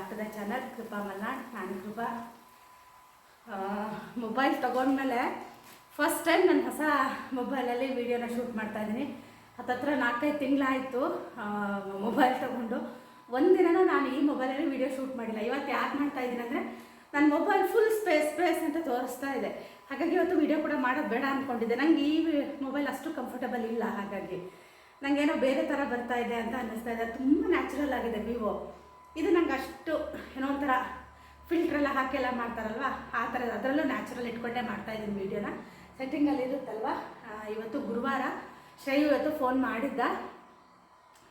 Morning welcome back to the channel Krupa Malnad ನಾನು Krupa. Mobile ತೊಗೊಂಡ್ಮೇಲೆ first time ನಾನು ಹೊಸ ಮೊಬೈಲಲ್ಲಿ ವೀಡಿಯೋನ ಶೂಟ್ ಮಾಡ್ತಾ ಇದ್ದೀನಿ. ಹತ್ತತ್ರ ನಾಲ್ಕೈದು ತಿಂಗಳಾಯಿತು ಮೊಬೈಲ್ ತೊಗೊಂಡು. ಒಂದಿನನೂ ನಾನು ಈ ಮೊಬೈಲಲ್ಲಿ ವೀಡಿಯೋ ಶೂಟ್ ಮಾಡಿಲ್ಲ. ಇವತ್ತು ಯಾಕೆ ಮಾಡ್ತಾ ಇದ್ದೀನಿ ಅಂದರೆ ನನ್ನ ಮೊಬೈಲ್ ಫುಲ್ ಸ್ಪೇಸ್ ಸ್ಪೇಸ್ ಅಂತ ತೋರಿಸ್ತಾ ಇದೆ. ಹಾಗಾಗಿ ಇವತ್ತು ವೀಡಿಯೋ ಕೂಡ ಮಾಡೋದು ಬೇಡ ಅಂದ್ಕೊಂಡಿದ್ದೆ ನಂಗೆ ಈ ಮೊಬೈಲ್ ಅಷ್ಟು ಕಂಫರ್ಟಬಲ್ ಇಲ್ಲ ಹಾಗಾಗಿ. ನನಗೇನೋ ಬೇರೆ ಥರ ಬರ್ತಾ ಇದೆ ಅಂತ ಅನ್ನಿಸ್ತಾ ಇದೆ. ತುಂಬ ನ್ಯಾಚುರಲ್ ಆಗಿದೆ ವಿವೋ ಇದು ನಂಗೆ ಅಷ್ಟು ಏನೋ ಒಂಥರ ಫಿಲ್ಟ್ರ್ ಎಲ್ಲ ಮಾಡ್ತಾರಲ್ವ? ಆ ಥರ ಅದರಲ್ಲೂ ನ್ಯಾಚುರಲ್ ಇಟ್ಕೊಂಡೇ ಮಾಡ್ತಾ ಇದ್ದೀನಿ ವೀಡಿಯೋನ ಸೆಟ್ಟಿಂಗಲ್ಲಿ ಇರುತ್ತಲ್ವ? ಇವತ್ತು ಗುರುವಾರ ಶ್ರೇಯು ಇವತ್ತು ಫೋನ್ ಮಾಡಿದ್ದ.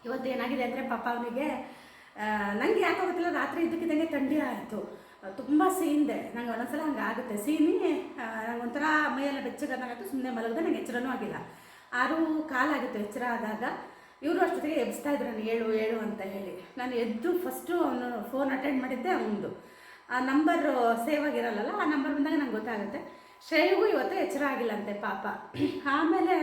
ಇವತ್ತು ಏನಾಗಿದೆ ಅಂದರೆ ಪಾಪ ಅವನಿಗೆ ನನಗೆ ಯಾಕೆ ಗೊತ್ತಿಲ್ಲ, ರಾತ್ರಿ ಇದ್ದಕ್ಕಿದ್ದಂಗೆ ಥಂಡಿ ಆಯಿತು. ತುಂಬ ಸೀನ್ದೆ ನಂಗೆ ಒಂದೊಂದ್ಸಲ ಹಂಗೆ ಆಗುತ್ತೆ. ಸೀನಿ ನಂಗೆ ಒಂಥರ ಮೈಯೆಲ್ಲ ಬೆಚ್ಚಗಾದಾಗ ಸುಮ್ಮನೆ ಮಲಗಿದ್ರೆ ನಂಗೆ ಎಚ್ಚರನೂ ಆಗಿಲ್ಲ. ಆರು ಕಾಲಾಗುತ್ತೆ ಎಚ್ಚರ ಆದಾಗ. ಇವರು ಅಷ್ಟೊತ್ತಿಗೆ ಎಬ್ಸ್ತಾ ಇದ್ರು ನಾನು ಏಳು ಹೇಳು ಅಂತ ಹೇಳಿ. ನಾನು ಎದ್ದು ಫಸ್ಟು ಅವನು ಫೋನ್ ಅಟೆಂಡ್ ಮಾಡಿದ್ದೆ ಅವನದು. ಆ ನಂಬರ್ ಸೇವ್ ಆಗಿರಲ್ಲಲ್ಲ, ಆ ನಂಬರ್ ಬಂದಾಗ ನಂಗೆ ಗೊತ್ತಾಗುತ್ತೆ. ಶ್ರೇಯಗೂ ಇವತ್ತು ಎಚ್ಚರ ಆಗಿಲ್ಲಂತೆ ಪಾಪ. ಆಮೇಲೆ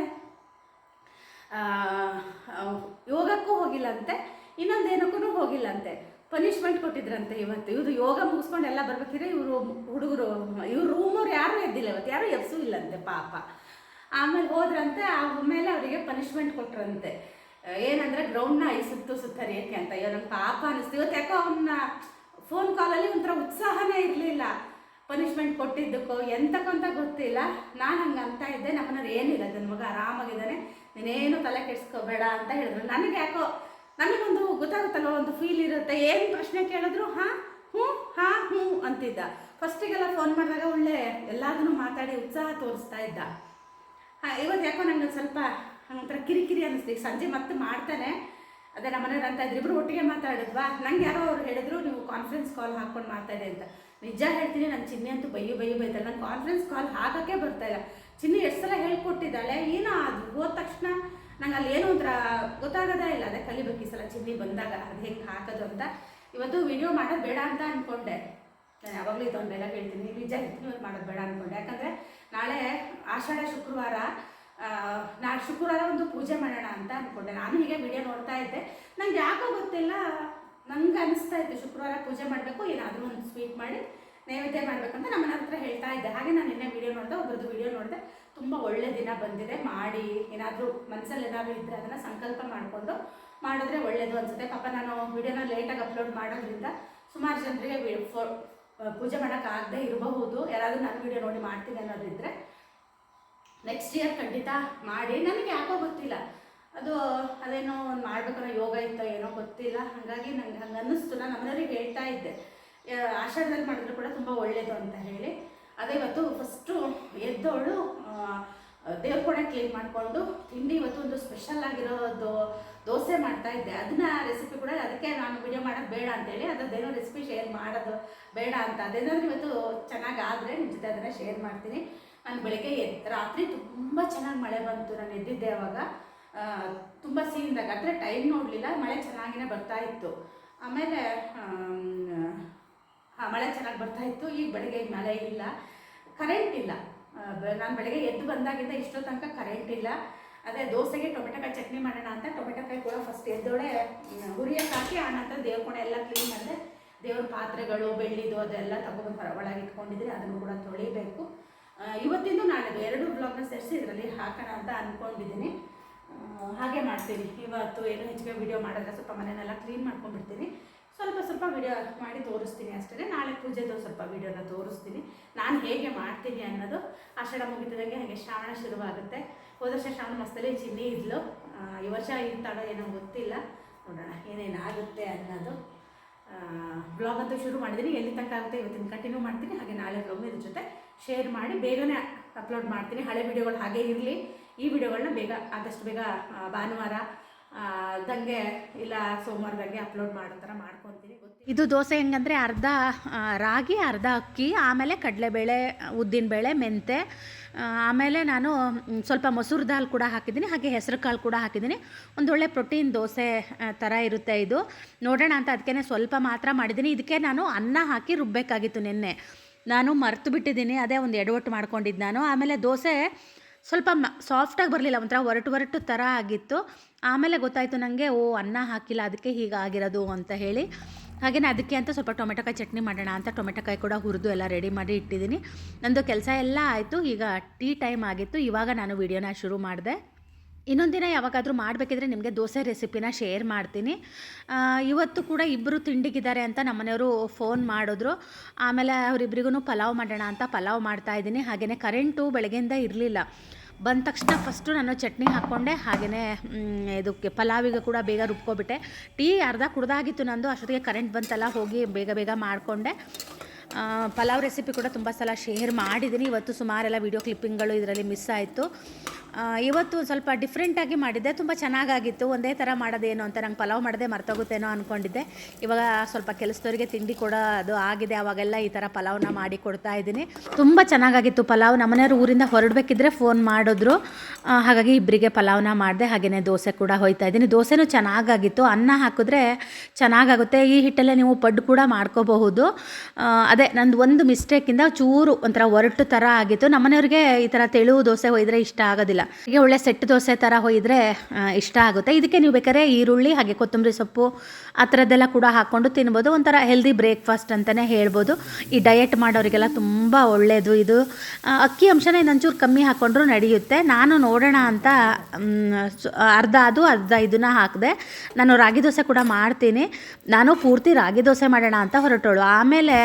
ಯೋಗಕ್ಕೂ ಹೋಗಿಲ್ಲಂತೆ ಇನ್ನೊಂದು ಏನಕ್ಕೂ ಹೋಗಿಲ್ಲಂತೆ. ಪನಿಷ್ಮೆಂಟ್ ಕೊಟ್ಟಿದ್ರಂತೆ ಇವತ್ತು. ಇವರು ಯೋಗ ಮುಗಿಸ್ಕೊಂಡು ಎಲ್ಲ ಬರ್ಬೇಕಿದ್ರೆ ಇವರು ಹುಡುಗರು, ಇವ್ರ ರೂಮವ್ರು ಯಾರೂ ಎದ್ದಿಲ್ಲ ಇವತ್ತು. ಯಾರೂ ಎಬ್ಸೂ ಇಲ್ಲಂತೆ ಪಾಪ. ಆಮೇಲೆ ಹೋದ್ರಂತೆ ಆಮೇಲೆ ಅವರಿಗೆ ಪನಿಷ್ಮೆಂಟ್ ಕೊಟ್ರಂತೆ. ಏನಂದ್ರೆ ಗ್ರೌಂಡ್ನ ಐ ಸುತ್ತು ಸುತ್ತರಿಯಕ್ಕೆ ಅಂತ. ಅಯ್ಯೋ, ನಂಗೆ ಪಾಪ ಅನಿಸ್ತು. ಇವತ್ತು ಯಾಕೋ ಅವನ್ನ ಫೋನ್ ಕಾಲಲ್ಲಿ ಒಂಥರ ಉತ್ಸಾಹನೇ ಇರಲಿಲ್ಲ. ಪನಿಷ್ಮೆಂಟ್ ಕೊಟ್ಟಿದ್ದಕ್ಕೋ ಎಂತಕ್ಕಂತ ಗೊತ್ತಿಲ್ಲ. ನಾನು ಹಂಗೆ ಅಂತ ಇದ್ದೆ. ನಮ್ಮನವ್ರು ಏನಿಲ್ಲ ನನ್ನ ಮಗ ಆರಾಮಾಗಿದ್ದಾನೆ. ನೀನೇನು ತಲೆ ಕೆಡಿಸ್ಕೋಬೇಡ ಅಂತ ಹೇಳಿದ್ರು. ನನಗೆ ಯಾಕೋ, ನನಗೊಂದು ಗೊತ್ತಾಗುತ್ತಲ್ವ, ಒಂದು ಫೀಲ್ ಇರುತ್ತೆ. ಏನು ಪ್ರಶ್ನೆ ಕೇಳಿದ್ರು, ಹಾಂ, ಹ್ಞೂ ಹಾಂ, ಹ್ಞೂ ಅಂತಿದ್ದ. ಫಸ್ಟಿಗೆಲ್ಲ ಫೋನ್ ಮಾಡಿದಾಗ ಒಳ್ಳೆ ಎಲ್ಲದನ್ನೂ ಮಾತಾಡಿ ಉತ್ಸಾಹ ತೋರಿಸ್ತಾ ಇದ್ದ. ಹಾಂ, ಇವತ್ತು ಯಾಕೋ ನನಗೆ ಸ್ವಲ್ಪ ಒಂಥರ ಕಿರಿಕಿರಿ ಅನ್ನಿಸ್ತು. ಈಗ ಸಂಜೆ ಮತ್ತೆ ಮಾಡ್ತಾನೆ. ಅದೇ ನಮ್ಮ ಮನೇಲಿ ಅಂತ ಇದ್ರು. ಇಬ್ರು ಒಟ್ಟಿಗೆ ಮಾತಾಡಿದ್ವಾ? ನಂಗೆ ಯಾರೋ ಅವ್ರು ಹೇಳಿದ್ರು, ನೀವು ಕಾನ್ಫರೆನ್ಸ್ ಕಾಲ್ ಹಾಕ್ಕೊಂಡು ಮಾತಾಡಿ ಅಂತ. ನಿಜ ಹೇಳ್ತೀನಿ ನನ್ನ ಚಿನ್ನಿ ಅಂತೂ ಬೈಯು ಬೈಯು ಬೈತಾರೆ. ನಂಗೆ ಕಾನ್ಫರೆನ್ಸ್ ಕಾಲ್ ಹಾಕೋಕ್ಕೆ ಬರ್ತಾ ಇಲ್ಲ. ಚಿನ್ನಿ ಎಷ್ಟು ಸಲ ಹೇಳ್ಕೊಟ್ಟಿದ್ದಾಳೆ? ಏನೋ ಅದು ಹೋದ ತಕ್ಷಣ ನಂಗೆ ಅಲ್ಲಿ ಏನೋ ಒಂಥರ ಗೊತ್ತಾಗೋದೇ ಇಲ್ಲ. ಅದೇ ಕಲಿಬೇಕು ಈ ಸಲ ಚಿನ್ನಿ ಬಂದಾಗ. ಅದು ಹೆಂಗೆ ಹಾಕೋದು ಅಂತ. ಇವತ್ತು ವಿಡಿಯೋ ಮಾಡೋದು ಬೇಡ ಅಂತ ಅಂದ್ಕೊಂಡೆ ನಾನು ಯಾವಾಗಲೂ ಇದೊಂದೆಲ್ಲ ಹೇಳ್ತೀನಿ. ನಿಜ ಹೇಳ್ತೀನಿ ಇವತ್ತು ಮಾಡೋದು ಬೇಡ ಅಂದ್ಕೊಂಡೆ ಯಾಕಂದರೆ ನಾಳೆ ಆಷಾಢ ಶುಕ್ರವಾರ. ನಾಳೆ ಶುಕ್ರವಾರ ಒಂದು ಪೂಜೆ ಮಾಡೋಣ ಅಂತ ಅಂದ್ಕೊಂಡೆ ನಾನು ಹೀಗೆ ವಿಡಿಯೋ ನೋಡ್ತಾ ಇದ್ದೆ. ನಂಗೆ ಯಾಕೋ ಗೊತ್ತಿಲ್ಲ. ನಂಗೆ ಅನಿಸ್ತಾ ಇತ್ತು ಶುಕ್ರವಾರ ಪೂಜೆ ಮಾಡಬೇಕು, ಏನಾದರೂ ಒಂದು ಸ್ವೀಟ್ ಮಾಡಿ ನೈವೇದ್ಯ ಮಾಡಬೇಕಂತ ನಮ್ಮ ಮನೆ ಹತ್ರ ಹೇಳ್ತಾ ಇದ್ದೆ. ಹಾಗೆ ನಾನು ನಿನ್ನೆ ವಿಡಿಯೋ ನೋಡಿದೆ ಒಬ್ಬರದ್ದು ವಿಡಿಯೋ ನೋಡಿದೆ. ತುಂಬ ಒಳ್ಳೆ ದಿನ ಬಂದಿದೆ. ಮಾಡಿ, ಏನಾದರೂ ಮನಸ್ಸಲ್ಲಿ ಏನಾದರೂ ಇದ್ದರೆ ಅದನ್ನು ಸಂಕಲ್ಪ ಮಾಡಿಕೊಂಡು ಮಾಡಿದ್ರೆ ಒಳ್ಳೇದು ಅನಿಸುತ್ತೆ. ಪಾಪ ನಾನು ವಿಡಿಯೋನ ಲೇಟಾಗಿ ಅಪ್ಲೋಡ್ ಮಾಡೋದ್ರಿಂದ ಸುಮಾರು ಜನರಿಗೆ ಪೂಜೆ ಮಾಡೋಕ್ಕಾಗದೇ ಇರಬಹುದು. ಯಾರಾದರೂ ನನ್ನ ವಿಡಿಯೋ ನೋಡಿ ಮಾಡ್ತೀನಿ ಅನ್ನೋದಿದ್ದರೆ ನೆಕ್ಸ್ಟ್ ಇಯರ್ ಖಂಡಿತ ಮಾಡಿ. ನನಗೆ ಯಾಕೋ ಗೊತ್ತಿಲ್ಲ. ಅದು, ಅದೇನೋ ಒಂದು ಮಾಡ್ಬೇಕನ್ನೋ ಯೋಗ ಇತ್ತೋ ಏನೋ ಗೊತ್ತಿಲ್ಲ. ಹಾಗಾಗಿ ನಂಗೆ, ಹಂಗೆ ಅನ್ನಿಸ್ತು. ನಾನು ನಮ್ಮನೆಯವ್ರಿಗೆ ಹೇಳ್ತಾ ಇದ್ದೆ. ಆಷಾಢದಲ್ಲಿ ಮಾಡಿದ್ರು ಕೂಡ ತುಂಬ ಒಳ್ಳೆಯದು ಅಂತ ಹೇಳಿ. ಅದೇ ಇವತ್ತು ಫಸ್ಟು ಎದ್ದವಳು ದೇವ್ರ ಕೂಡ ಕ್ಲೀನ್ ಮಾಡಿಕೊಂಡು ತಿಂಡಿ ಇವತ್ತು ಒಂದು ಸ್ಪೆಷಲ್ ಆಗಿರೋದು ದೋಸೆ ಮಾಡ್ತಾ ಇದ್ದೆ. ಅದನ್ನ ರೆಸಿಪಿ ಕೂಡ ಅದಕ್ಕೆ ನಾನು ವಿಡಿಯೋ ಮಾಡೋದು ಬೇಡ ಅಂತೇಳಿ ಅದೇನೋ ರೆಸಿಪಿ ಶೇರ್ ಮಾಡೋದು ಬೇಡ ಅಂತ. ಅದೇನಾದ್ರೂ ಇವತ್ತು ಚೆನ್ನಾಗಿ ಆದರೆ ನಿಮ್ಮ ಜೊತೆ ಅದನ್ನು ಶೇರ್ ಮಾಡ್ತೀನಿ. ನಾನು ಬೆಳಗ್ಗೆ ಎದ್ದು ರಾತ್ರಿ ತುಂಬ ಚೆನ್ನಾಗಿ ಮಳೆ ಬಂತು. ನಾನು ಎದ್ದಿದ್ದೆ ಅವಾಗ. ತುಂಬ ಸೀನ್ದಾಗ ಅಂದರೆ ಟೈಮ್ ನೋಡಲಿಲ್ಲ, ಮಳೆ ಚೆನ್ನಾಗಿನೇ ಬರ್ತಾ ಇತ್ತು. ಆಮೇಲೆ ಹಾಂ ಮಳೆ ಚೆನ್ನಾಗಿ ಬರ್ತಾ ಇತ್ತು. ಈಗ ಬೆಳಗ್ಗೆ ಮಳೆ ಇಲ್ಲ. ಕರೆಂಟ್ ಇಲ್ಲ. ನಾನು ಬೆಳಗ್ಗೆ ಎದ್ದು ಬಂದಾಗಿಂದ ಇಷ್ಟೋ ತನಕ ಕರೆಂಟ್ ಇಲ್ಲ. ಅದೇ ದೋಸೆಗೆ ಟೊಮೆಟೊಕಾಯಿ ಚಟ್ನಿ ಮಾಡೋಣ ಅಂತ ಟೊಮೆಟೊ ಕಾಯಿ ಕೂಡ ಫಸ್ಟ್ ಎದ್ದೋಳೆ ಹುರಿಯಕ್ಕೆ ಹಾಕಿ ಆ ನಂತರ ದೇವ್ರ ಎಲ್ಲ ಕ್ಲೀನ್ ಮಾಡಿದೆ, ದೇವ್ರ ಪಾತ್ರೆಗಳು, ಬೆಳ್ಳಿದು ಅದೆಲ್ಲ ತಗೊಂಡು ಹೊರ ಒಳಗೆ ಇಟ್ಕೊಂಡಿದ್ರೆ ಅದನ್ನು ಕೂಡ ತೊಳಿಬೇಕು. ಇವತ್ತಿಂದು ನಾಳೆದು ಎರಡು ಬ್ಲಾಗ್ನ ಸೇರಿಸಿ ಇದರಲ್ಲಿ ಹಾಕೋಣ ಅಂತ ಅಂದ್ಕೊಂಡಿದ್ದೀನಿ ಹಾಗೆ ಮಾಡ್ತೀನಿ. ಇವತ್ತು ಏನು ಹೆಚ್ಚಿಗೆ ವಿಡಿಯೋ ಮಾಡಿದ್ರೆ ಸ್ವಲ್ಪ ಮನೆಯನ್ನೆಲ್ಲ ಕ್ಲೀನ್ ಮಾಡ್ಕೊಂಡ್ಬಿಡ್ತೀನಿ. ಸ್ವಲ್ಪ ಸ್ವಲ್ಪ ವಿಡಿಯೋ ಮಾಡಿ ತೋರಿಸ್ತೀನಿ ಅಷ್ಟೇ ನಾಳೆ ಪೂಜೆದು ಸ್ವಲ್ಪ ವಿಡಿಯೋನ ತೋರಿಸ್ತೀನಿ. ನಾನು ಹೇಗೆ ಮಾಡ್ತೀನಿ ಅನ್ನೋದು ಆಷಾಢ ಮುಗಿದಂಗೆ ಹಾಗೆ ಶ್ರಾವಣ ಶುರುವಾಗುತ್ತೆ. ಹೋದ ವರ್ಷ ಶ್ರಾವಣ ಮಾಸದಲ್ಲಿ ಚಿನ್ನಿ ಇದ್ಲು. ಈ ವರ್ಷ ಇರ್ತಾಳೋ ಏನೋ ಗೊತ್ತಿಲ್ಲ. ನೋಡೋಣ ಏನೇನಾಗುತ್ತೆ ಅನ್ನೋದು. ಬ್ಲಾಗ್ ಅಂತೂ ಶುರು ಮಾಡಿದ್ದೀನಿ ಎಲ್ಲಿ ತನಕ ಆಗುತ್ತೆ ಇವತ್ತಿನ ಕಂಟಿನ್ಯೂ ಮಾಡ್ತೀನಿ. ಹಾಗೆ ನಾಳೆ ಬ್ಲಾಗ್ ಇದ್ರ ಜೊತೆ ಶೇರ್ ಮಾಡಿ ಬೇಗನೆ ಅಪ್ಲೋಡ್ ಮಾಡ್ತೀನಿ. ಹಳೆ ವಿಡಿಯೋಗಳು ಹಾಗೆ ಇರಲಿ. ಈ ವಿಡಿಯೋಗಳನ್ನ ಬೇಗ, ಆದಷ್ಟು ಬೇಗ ಭಾನುವಾರ ದಂಗೆ ಇಲ್ಲ ಸೋಮವಾರದಂಗೆ ಅಪ್ಲೋಡ್ ಮಾಡೋ ಥರ ಮಾಡ್ಕೊತೀನಿ. ಇದು ದೋಸೆ ಹೆಂಗಂದರೆ ಅರ್ಧ ರಾಗಿ, ಅರ್ಧ ಅಕ್ಕಿ, ಆಮೇಲೆ ಕಡಲೆಬೇಳೆ ಉದ್ದಿನಬೇಳೆ ಮೆಂತೆ ಆಮೇಲೆ ನಾನು ಸ್ವಲ್ಪ ಮೊಸರು ದಾಲ್ ಕೂಡ ಹಾಕಿದ್ದೀನಿ. ಹಾಗೆ ಹೆಸರು ಕಾಳು ಕೂಡ ಹಾಕಿದ್ದೀನಿ. ಒಂದೊಳ್ಳೆ ಪ್ರೋಟೀನ್ ದೋಸೆ ಥರ ಇರುತ್ತೆ ಇದು. ನೋಡೋಣ ಅಂತ ಅದಕ್ಕೆ ಸ್ವಲ್ಪ ಮಾತ್ರ ಮಾಡಿದ್ದೀನಿ. ಇದಕ್ಕೆ ನಾನು ಅನ್ನ ಹಾಕಿ ರುಬ್ಬಬೇಕಾಗಿತ್ತು ನಿನ್ನೆ. ನಾನು ಮರ್ತು ಬಿಟ್ಟಿದ್ದೀನಿ, ಅದೇ ಒಂದು ಎಡವಟ್ಟು ಮಾಡ್ಕೊಂಡಿದ್ದು ನಾನು. ಆಮೇಲೆ ದೋಸೆ ಸ್ವಲ್ಪ ಮ ಸಾಫ್ಟಾಗಿ ಬರಲಿಲ್ಲ, ಒಂಥರ ಒರಟು ಒರಟು ಥರ ಆಗಿತ್ತು. ಆಮೇಲೆ ಗೊತ್ತಾಯಿತು ನನಗೆ ಓ, ಅನ್ನ ಹಾಕಿಲ್ಲ, ಅದಕ್ಕೆ ಹೀಗಾಗಿರೋದು ಅಂತ ಹೇಳಿ. ಹಾಗೆಯೇ ಅದಕ್ಕೆ ಅಂತ ಸ್ವಲ್ಪ ಟೊಮೆಟೊಕಾಯಿ ಚಟ್ನಿ ಮಾಡೋಣ ಅಂತ ಟೊಮೆಟೊಕಾಯಿ ಕೂಡ ಹುರಿದು ಎಲ್ಲ ರೆಡಿ ಮಾಡಿ ಇಟ್ಟಿದ್ದೀನಿ. ನಂದು ಕೆಲಸ ಎಲ್ಲ ಆಯಿತು, ಈಗ ಟೀ ಟೈಮ್ ಆಗಿತ್ತು, ಇವಾಗ ನಾನು ವೀಡಿಯೋನ ಶುರು ಮಾಡಿದೆ. ಇನ್ನೊಂದು ದಿನ ಯಾವಾಗಾದರೂ ಮಾಡಬೇಕಿದ್ರೆ ನಿಮಗೆ ದೋಸೆ ರೆಸಿಪಿನ ಶೇರ್ ಮಾಡ್ತೀನಿ. ಇವತ್ತು ಕೂಡ ಇಬ್ಬರು ತಿಂಡಿಗಿದ್ದಾರೆ ಅಂತ ನಮ್ಮನೆಯವರು ಫೋನ್ ಮಾಡಿದ್ರು. ಆಮೇಲೆ ಅವರಿಬ್ಬರಿಗೂ ಪಲಾವ್ ಮಾಡೋಣ ಅಂತ ಪಲಾವ್ ಮಾಡ್ತಾ ಇದ್ದೀನಿ. ಹಾಗೆಯೇ ಕರೆಂಟು ಬೆಳಗ್ಗೆಯಿಂದ ಇರಲಿಲ್ಲ. ಬಂದ ತಕ್ಷಣ ಫಸ್ಟು ನಾನು ಚಟ್ನಿ ಹಾಕ್ಕೊಂಡೆ. ಹಾಗೆಯೇ ಇದಕ್ಕೆ ಪಲಾವಿಗೆ ಕೂಡ ಬೇಗ ರುಬ್ಕೊಬಿಟ್ಟೆ. ಟೀ ಅರ್ಧ ಕುಡ್ದಾಗಿತ್ತು ನಂದು. ಅಷ್ಟೊತ್ತಿಗೆ ಕರೆಂಟ್ ಬಂತಲ್ಲ, ಹೋಗಿ ಬೇಗ ಬೇಗ ಮಾಡಿಕೊಂಡೆ. ಪಲಾವ್ ರೆಸಿಪಿ ಕೂಡ ತುಂಬ ಸಲ ಶೇರ್ ಮಾಡಿದ್ದೀನಿ. ಇವತ್ತು ಸುಮಾರೆಲ್ಲ ವೀಡಿಯೋ ಕ್ಲಿಪ್ಪಿಂಗ್ಗಳು ಇದರಲ್ಲಿ ಮಿಸ್ ಆಯಿತು. ಇವತ್ತು ಸ್ವಲ್ಪ ಡಿಫ್ರೆಂಟಾಗಿ ಮಾಡಿದ್ದೆ. ತುಂಬ ಚೆನ್ನಾಗಾಗಿತ್ತು. ಒಂದೇ ಥರ ಮಾಡೋದೇನು ಅಂತ ನಂಗೆ ಪಲಾವ್ ಮಾಡದೆ ಮರ್ತೋಗುತ್ತೇನೋ ಅಂದ್ಕೊಂಡಿದ್ದೆ ಇವಾಗ ಸ್ವಲ್ಪ ಕೆಲಸದವರಿಗೆ ತಿಂಡಿ ಕೂಡ ಅದು ಆಗಿದೆ. ಅವಾಗೆಲ್ಲ ಈ ಥರ ಪಲಾವ್ನ ಮಾಡಿ ಕೊಡ್ತಾ ಇದ್ದೀನಿ. ತುಂಬ ಚೆನ್ನಾಗಾಗಿತ್ತು ಪಲಾವ್. ನಮ್ಮನೆಯವರು ಊರಿಂದ ಹೊರಡಬೇಕಿದ್ರೆ ಫೋನ್ ಮಾಡಿದ್ರು. ಹಾಗಾಗಿ ಇಬ್ಬರಿಗೆ ಪಲಾವ್ನ ಮಾಡಿದೆ. ಹಾಗೆಯೇ ದೋಸೆ ಕೂಡ ಹೋಯ್ತಾ ಇದ್ದೀನಿ. ದೋಸೆನೂ ಚೆನ್ನಾಗಾಗಿತ್ತು. ಅನ್ನ ಹಾಕಿದ್ರೆ ಚೆನ್ನಾಗಾಗುತ್ತೆ. ಈ ಹಿಟ್ಟಲ್ಲೇ ನೀವು ಪಡ್ಡು ಕೂಡ ಮಾಡ್ಕೋಬಹುದು. ಅದೇ ನಂದು ಒಂದು ಮಿಸ್ಟೇಕಿಂದ ಚೂರು ಒಂಥರ ಒರಟು ಥರ ಆಗಿತ್ತು. ನಮ್ಮನೆಯವ್ರಿಗೆ ಈ ಥರ ತೆಳು ದೋಸೆ ಹೋಯ್ದ್ರೆ ಇಷ್ಟ ಆಗೋದಿಲ್ಲ. ಹೀಗೆ ಒಳ್ಳೆ ಸೆಟ್ ದೋಸೆ ಥರ ಹೊಯ್ದರೆ ಇಷ್ಟ ಆಗುತ್ತೆ. ಇದಕ್ಕೆ ನೀವು ಬೇಕಾದ್ರೆ ಈರುಳ್ಳಿ, ಹಾಗೆ ಕೊತ್ತಂಬರಿ ಸೊಪ್ಪು, ಆ ಥರದ್ದೆಲ್ಲ ಕೂಡ ಹಾಕ್ಕೊಂಡು ತಿನ್ಬೋದು. ಒಂಥರ ಹೆಲ್ದಿ ಬ್ರೇಕ್ಫಾಸ್ಟ್ ಅಂತಲೇ ಹೇಳ್ಬೋದು. ಈ ಡಯಟ್ ಮಾಡೋರಿಗೆಲ್ಲ ತುಂಬ ಒಳ್ಳೆಯದು ಇದು. ಅಕ್ಕಿ ಅಂಶನ ಇನ್ನೊಂಚೂರು ಕಮ್ಮಿ ಹಾಕ್ಕೊಂಡ್ರು ನಡೆಯುತ್ತೆ. ನಾನು ನೋಡೋಣ ಅಂತ ಅರ್ಧ ಅದು, ಅರ್ಧ ಇದನ್ನ ಹಾಕಿದೆ. ನಾನು ರಾಗಿ ದೋಸೆ ಕೂಡ ಮಾಡ್ತೀನಿ. ನಾನು ಪೂರ್ತಿ ರಾಗಿ ದೋಸೆ ಮಾಡೋಣ ಅಂತ ಹೊರಟೋಳು. ಆಮೇಲೆ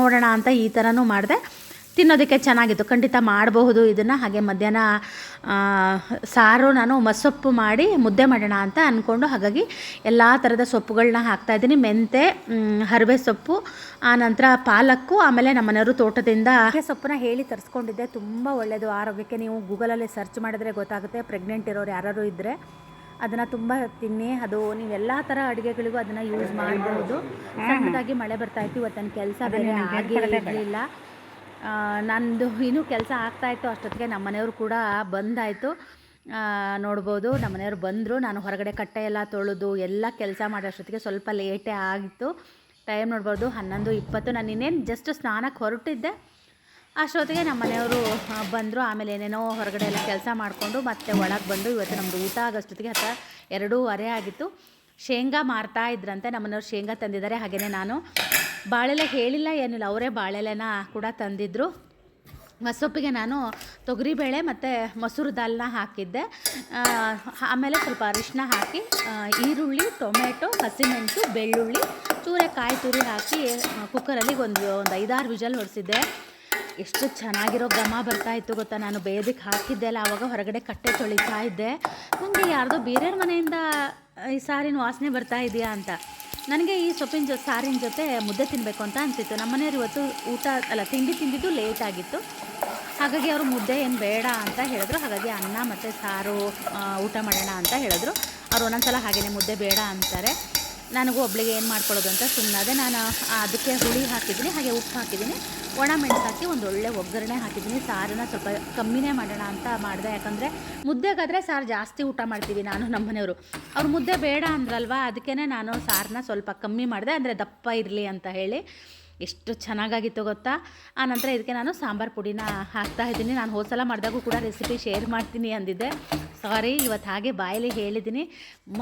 ನೋಡೋಣ ಅಂತ ಈ ಥರನೂ ಮಾಡಿದೆ. ತಿನ್ನೋದಕ್ಕೆ ಚೆನ್ನಾಗಿತ್ತು. ಖಂಡಿತ ಮಾಡಬಹುದು ಇದನ್ನು. ಹಾಗೆ ಮಧ್ಯಾಹ್ನ ಆ, ಸಾರು ನಾನು ಮಸೊಪ್ಪು ಮಾಡಿ ಮುದ್ದೆ ಮಾಡೋಣ ಅಂತ ಅಂದ್ಕೊಂಡು ಹಾಗಾಗಿ ಎಲ್ಲ ಥರದ ಸೊಪ್ಪುಗಳನ್ನ ಹಾಕ್ತಾಯಿದ್ದೀನಿ ಮೆಂತೆ ಹರಿವೆ ಸೊಪ್ಪು ಆನಂತರ ಪಾಲಕ್ಕು ಆಮೇಲೆ ನಮ್ಮನೆಯವರು ತೋಟದಿಂದ ಹಾಗೆ ಸೊಪ್ಪನ್ನ ಹೇಳಿ ತರಿಸ್ಕೊಂಡಿದ್ದೆ. ತುಂಬ ಒಳ್ಳೆಯದು ಆರೋಗ್ಯಕ್ಕೆ ನೀವು ಗೂಗಲಲ್ಲಿ ಸರ್ಚ್ ಮಾಡಿದ್ರೆ ಗೊತ್ತಾಗುತ್ತೆ. ಪ್ರೆಗ್ನೆಂಟ್ ಇರೋರು ಯಾರು ಇದ್ದರೆ ಅದನ್ನು ತುಂಬ ತಿನ್ನಿ. ಅದು ನೀವು ಎಲ್ಲ ಥರ ಅಡುಗೆಗಳಿಗೂ ಅದನ್ನು ಯೂಸ್ ಮಾಡಬಹುದು. ಸಣ್ಣದಾಗಿ ಮಳೆ ಬರ್ತಾ ಇತ್ತು. ಇವತ್ತು ನನ್ನ ಕೆಲಸ ಬೇರೆ ಆಗೇ ಇರಲಿಲ್ಲ. ನಂದು ಇನ್ನೂ ಕೆಲಸ ಆಗ್ತಾಯಿತ್ತು ಅಷ್ಟೊತ್ತಿಗೆ. ನಮ್ಮ ಮನೆಯವರು ಕೂಡ ಬಂದಾಯಿತು. ನೋಡ್ಬೋದು. ನಮ್ಮ ಮನೆಯವರು ಬಂದರು. ನಾನು ಹೊರಗಡೆ ಕಟ್ಟೆ ಎಲ್ಲ ತೊಳೆದು ಎಲ್ಲ ಕೆಲಸ ಮಾಡೋಷ್ಟೊತ್ತಿಗೆ ಸ್ವಲ್ಪ ಲೇಟೇ ಆಗಿತ್ತು. ಟೈಮ್ ನೋಡ್ಬೋದು ಹನ್ನೊಂದು ಇಪ್ಪತ್ತು. ನಾನು ಇನ್ನೇನು ಜಸ್ಟ್ ಸ್ನಾನಕ್ಕೆ ಹೊರಟಿದ್ದೆ. ಅಷ್ಟೊತ್ತಿಗೆ ನಮ್ಮ ಮನೆಯವರು ಬಂದರು. ಆಮೇಲೆ ಏನೇನೋ ಹೊರಗಡೆ ಎಲ್ಲ ಕೆಲಸ ಮಾಡಿಕೊಂಡು ಮತ್ತೆ ಒಳಗೆ ಬಂದು ಇವತ್ತು ನಮ್ಮದು ಊಟ ಆಗೋಷ್ಟೊತ್ತಿಗೆ ಹತ್ತ ಎರಡೂವರೆ ಆಗಿತ್ತು. ಶೇಂಗಾ ಮಾರ್ತಾ ಇದ್ರಂತೆ. ನಮ್ಮನೆಯವ್ರು ಶೇಂಗಾ ತಂದಿದ್ದಾರೆ. ಹಾಗೆಯೇ ನಾನು. ಬಾಳೆಲೆ ಹೇಳಿಲ್ಲ, ಏನಿಲ್ಲ, ಅವರೇ ಬಾಳೆಲೆನ ಕೂಡ ತಂದಿದ್ದರು ಮಸೊಪ್ಪಿಗೆ ನಾನು ತೊಗರಿಬೇಳೆ ಮತ್ತು ಮೊಸರು ದಾಲ್ನ ಹಾಕಿದ್ದೆ. ಆಮೇಲೆ ಸ್ವಲ್ಪ ಅರಿಶಿನ ಹಾಕಿ ಈರುಳ್ಳಿ, ಟೊಮೆಟೊ, ಹಸಿಮೆಣಸು, ಬೆಳ್ಳುಳ್ಳಿ ಚೂರೆ ಕಾಯಿ ತುರಿ ಹಾಕಿ ಕುಕ್ಕರಲ್ಲಿ ಒಂದು ಒಂದು ಐದಾರು ವಿಜಲ್ ಹೊಡೆಸಿದ್ದೆ ಎಷ್ಟು ಚೆನ್ನಾಗಿರೋ ಘಮ ಬರ್ತಾ ಇತ್ತು ಗೊತ್ತಾ, ನಾನು ಬೇದಿಗೆ ಹಾಕಿದ್ದೆ ಅಲ್ಲ ಆವಾಗ ಹೊರಗಡೆ ಕಟ್ಟೆ ತೊಳಿತಾ ಇದ್ದೆ. ನನಗೆ ಯಾರ್ದೋ ಬೇರೆಯವ್ರ ಮನೆಯಿಂದ ಈ ಸಾರಿನ ವಾಸನೆ ಬರ್ತಾ ಇದೆಯಾ ಅಂತ. ನನಗೆ ಈ ಸೊಪ್ಪಿನ ಜೊತೆ ಸಾರಿನ ಜೊತೆ ಮುದ್ದೆ ತಿನ್ನಬೇಕು ಅಂತ ಅನಿಸಿತ್ತು. ನಮ್ಮನೆಯವ್ರು ಇವತ್ತು ಊಟ, ಅಲ್ಲ ತಿಂಡಿ ತಿಂದಿದ್ದು ಲೇಟ್ ಆಗಿತ್ತು. ಹಾಗಾಗಿ ಅವರು ಮುದ್ದೆ ಏನು ಬೇಡ ಅಂತ ಹೇಳಿದ್ರು. ಹಾಗಾಗಿ ಅನ್ನ ಮತ್ತು ಸಾರು ಊಟ ಮಾಡೋಣ ಅಂತ ಹೇಳಿದ್ರು. ಅವ್ರು ಒಂದೊಂದ್ಸಲ ಹಾಗೆಯೇ ಮುದ್ದೆ ಬೇಡ ಅಂತಾರೆ. ನನಗೂ ಒಬ್ಳಿಗೆ ಏನು ಮಾಡ್ಕೊಳ್ಳೋದು ಅಂತ ಸುಮ್ಮನಾದೆ ನಾನು ಅದಕ್ಕೆ ಹುಳಿ ಹಾಕಿದ್ದೀನಿ. ಹಾಗೆ ಉಪ್ಪು ಹಾಕಿದ್ದೀನಿ. ಒಣ ಮೆಣಸು ಹಾಕಿ ಒಂದು ಒಳ್ಳೆ ಒಗ್ಗರಣೆ ಹಾಕಿದ್ದೀನಿ. ಸಾರನ್ನ ಸ್ವಲ್ಪ ಕಮ್ಮಿನೇ ಮಾಡೋಣ ಅಂತ ಮಾಡಿದೆ. ಯಾಕಂದರೆ ಮುದ್ದೆಗಾದರೆ ಸಾರು ಜಾಸ್ತಿ ಊಟ ಮಾಡ್ತೀವಿ ನಾನು ನಮ್ಮ ಮನೆಯವರು. ಅವ್ರು ಮುದ್ದೆ ಬೇಡ ಅಂದ್ರಲ್ವಾ? ಅದಕ್ಕೇ ನಾನು ಸಾರನ್ನ ಸ್ವಲ್ಪ ಕಮ್ಮಿ ಮಾಡಿದೆ. ಅಂದರೆ ದಪ್ಪ ಇರಲಿ ಅಂತ ಹೇಳಿ. ಎಷ್ಟು ಚೆನ್ನಾಗಾಗಿತ್ತು ಗೊತ್ತಾ? ಆ ನಂತರ ಇದಕ್ಕೆ ನಾನು ಸಾಂಬಾರು ಪುಡಿನ ಹಾಕ್ತಾ ಇದ್ದೀನಿ. ನಾನು ಹೋದ್ಸಲ ಮಾಡಿದಾಗೂ ಕೂಡ ರೆಸಿಪಿ ಶೇರ್ ಮಾಡ್ತೀನಿ ಅಂದಿದ್ದೆ. ಸಾರಿ ಇವತ್ತು ಹಾಗೆ ಬಾಯಲ್ಲಿ ಹೇಳಿದ್ದೀನಿ.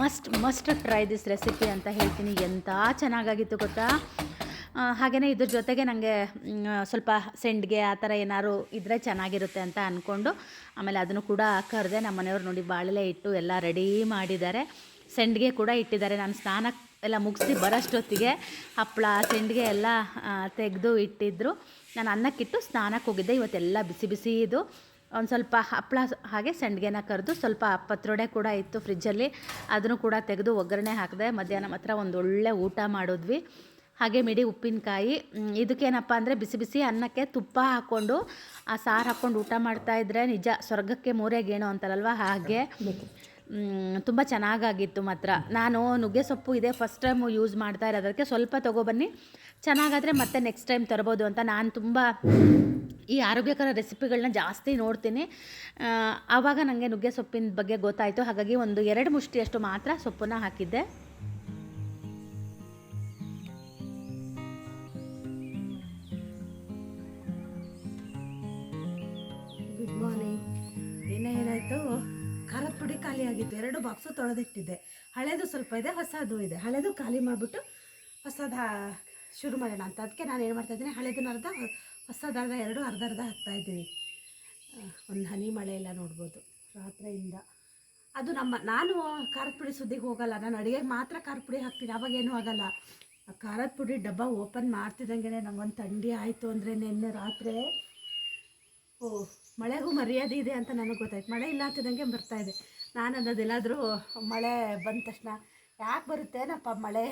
Must must try this recipe ಅಂತ ಹೇಳ್ತೀನಿ. ಎಂಥ ಚೆನ್ನಾಗಾಗಿತ್ತು ಗೊತ್ತಾ? ಹಾಗೆಯೇ ಇದ್ರ ಜೊತೆಗೆ ನನಗೆ ಸ್ವಲ್ಪ ಸೆಂಡ್ಗೆ ಆ ಥರ ಏನಾದ್ರು ಇದ್ದರೆ ಚೆನ್ನಾಗಿರುತ್ತೆ ಅಂತ ಅಂದ್ಕೊಂಡು ಆಮೇಲೆ ಅದನ್ನು ಕೂಡ ಕರೆದೆ ನಮ್ಮ ಮನೆಯವ್ರು ನೋಡಿ ಬಾಳೆಲೆ ಇಟ್ಟು ಎಲ್ಲ ರೆಡಿ ಮಾಡಿದ್ದಾರೆ. ಸೆಂಡ್ಗೆ ಕೂಡ ಇಟ್ಟಿದ್ದಾರೆ. ನಾನು ಸ್ನಾನ ಎಲ್ಲ ಮುಗಿಸಿ ಬರೋಷ್ಟೊತ್ತಿಗೆ ಹಪ್ಪಳ ಸೆಂಡ್ಗೆ ಎಲ್ಲ ತೆಗೆದು ಇಟ್ಟಿದ್ದರು ನಾನು ಅನ್ನಕ್ಕಿಟ್ಟು ಸ್ನಾನಕ್ಕೆ ಹೋಗಿದ್ದೆ. ಇವತ್ತೆಲ್ಲ ಬಿಸಿ ಬಿಸಿ ಇದು. ಒಂದು ಸ್ವಲ್ಪ ಹಪ್ಪಳ ಹಾಗೆ ಸೆಂಡ್ಗೆನ ಕರೆದು ಸ್ವಲ್ಪ ಪತ್ರೊಡೆ ಕೂಡ ಇತ್ತು ಫ್ರಿಜ್ಜಲ್ಲಿ. ಅದನ್ನು ಕೂಡ ತೆಗೆದು ಒಗ್ಗರಣೆ ಹಾಕಿದೆ ಮಧ್ಯಾಹ್ನ ಮಾತ್ರ ಒಂದು ಒಳ್ಳೆ ಊಟ ಮಾಡಿದ್ವಿ. ಹಾಗೆ ಮಿಡಿ ಉಪ್ಪಿನಕಾಯಿ. ಇದಕ್ಕೇನಪ್ಪ ಅಂದರೆ ಬಿಸಿ ಬಿಸಿ ಅನ್ನಕ್ಕೆ ತುಪ್ಪ ಹಾಕ್ಕೊಂಡು, ಆ ಸಾರು ಹಾಕ್ಕೊಂಡು ಊಟ ಮಾಡ್ತಾ ಇದ್ರೆ ನಿಜ ಸ್ವರ್ಗಕ್ಕೆ ಮೂರೇ ಗೇಣು ಅಂತಾರಲ್ವ ಹಾಗೆ. ತುಂಬ ಚೆನ್ನಾಗಾಗಿತ್ತು ಮಾತ್ರ. ನಾನು ನುಗ್ಗೆ ಸೊಪ್ಪು ಇದೆ ಫಸ್ಟ್ ಟೈಮು ಯೂಸ್ ಮಾಡ್ತಾ ಇರೋದಕ್ಕೆ ಸ್ವಲ್ಪ ತೊಗೊಬನ್ನಿ ಚೆನ್ನಾಗಾದರೆ ಮತ್ತೆ ನೆಕ್ಸ್ಟ್ ಟೈಮ್ ತರ್ಬೋದು ಅಂತ ನಾನು ತುಂಬ ಈ ಆರೋಗ್ಯಕರ ರೆಸಿಪಿಗಳನ್ನ ಜಾಸ್ತಿ ನೋಡ್ತೀನಿ. ಆವಾಗ ನನಗೆ ನುಗ್ಗೆ ಸೊಪ್ಪಿನ ಬಗ್ಗೆ ಗೊತ್ತಾಯಿತು. ಹಾಗಾಗಿ ಒಂದು ಎರಡು ಮುಷ್ಟಿಯಷ್ಟು ಮಾತ್ರ ಸೊಪ್ಪನ್ನ ಹಾಕಿದ್ದೆ. ಎರಡು ಬಾಕ್ಸು ತೊಳೆದಿಟ್ಟಿದ್ದೆ. ಹಳೇದು ಸ್ವಲ್ಪ ಇದೆ, ಹೊಸದು ಇದೆ. ಹಳೇದು ಖಾಲಿ ಮಾಡಿಬಿಟ್ಟು ಹೊಸದ ಶುರು ಮಾಡೋಣ ಅಂತ. ಅದಕ್ಕೆ ನಾನು ಏನು ಮಾಡ್ತಾಯಿದ್ದೀನಿ ಹಳೇದನ್ನ ಅರ್ಧ, ಹೊಸದರ್ಧ, ಎರಡು ಅರ್ಧ ಅರ್ಧ ಹಾಕ್ತಾಯಿದ್ದೀನಿ ಒಂದು ಹನಿ ಮಳೆ ಎಲ್ಲ ನೋಡ್ಬೋದು ರಾತ್ರಿಯಿಂದ. ಅದು ನಮ್ಮ, ನಾನು ಖಾರದ ಪುಡಿ ಸುದ್ದಿಗೆ ಹೋಗಲ್ಲ. ನಾನು ಅಡುಗೆಗೆ ಮಾತ್ರ ಖಾರದ ಪುಡಿ ಹಾಕ್ತೀನಿ ಅವಾಗೇನೂ ಆಗಲ್ಲ. ಖಾರದ ಪುಡಿ ಡಬ್ಬ ಓಪನ್ ಮಾಡ್ತಿದ್ದಂಗೆ ನಂಗೊಂದು ಥಂಡಿ ಆಯಿತು ಅಂದರೆ ನಿನ್ನೆ ರಾತ್ರಿ. ಓ ಮಳೆಗೂ ಮರ್ಯಾದೆ ಇದೆ ಅಂತ ನನಗೆ ಗೊತ್ತಾಯ್ತು. ಮಳೆ ಇಲ್ಲ ಅಂತಿದ್ದಂಗೆ ಬರ್ತಾ ಇದೆ. ನಾನು ಅನ್ನೋದು ಎಲ್ಲಾದರೂ ಮಳೆ ಬಂದ ತಕ್ಷಣ, ಯಾಕೆ ಬರುತ್ತೆ ಬರುತ್ತೇನಪ್ಪ ಮಳೆ?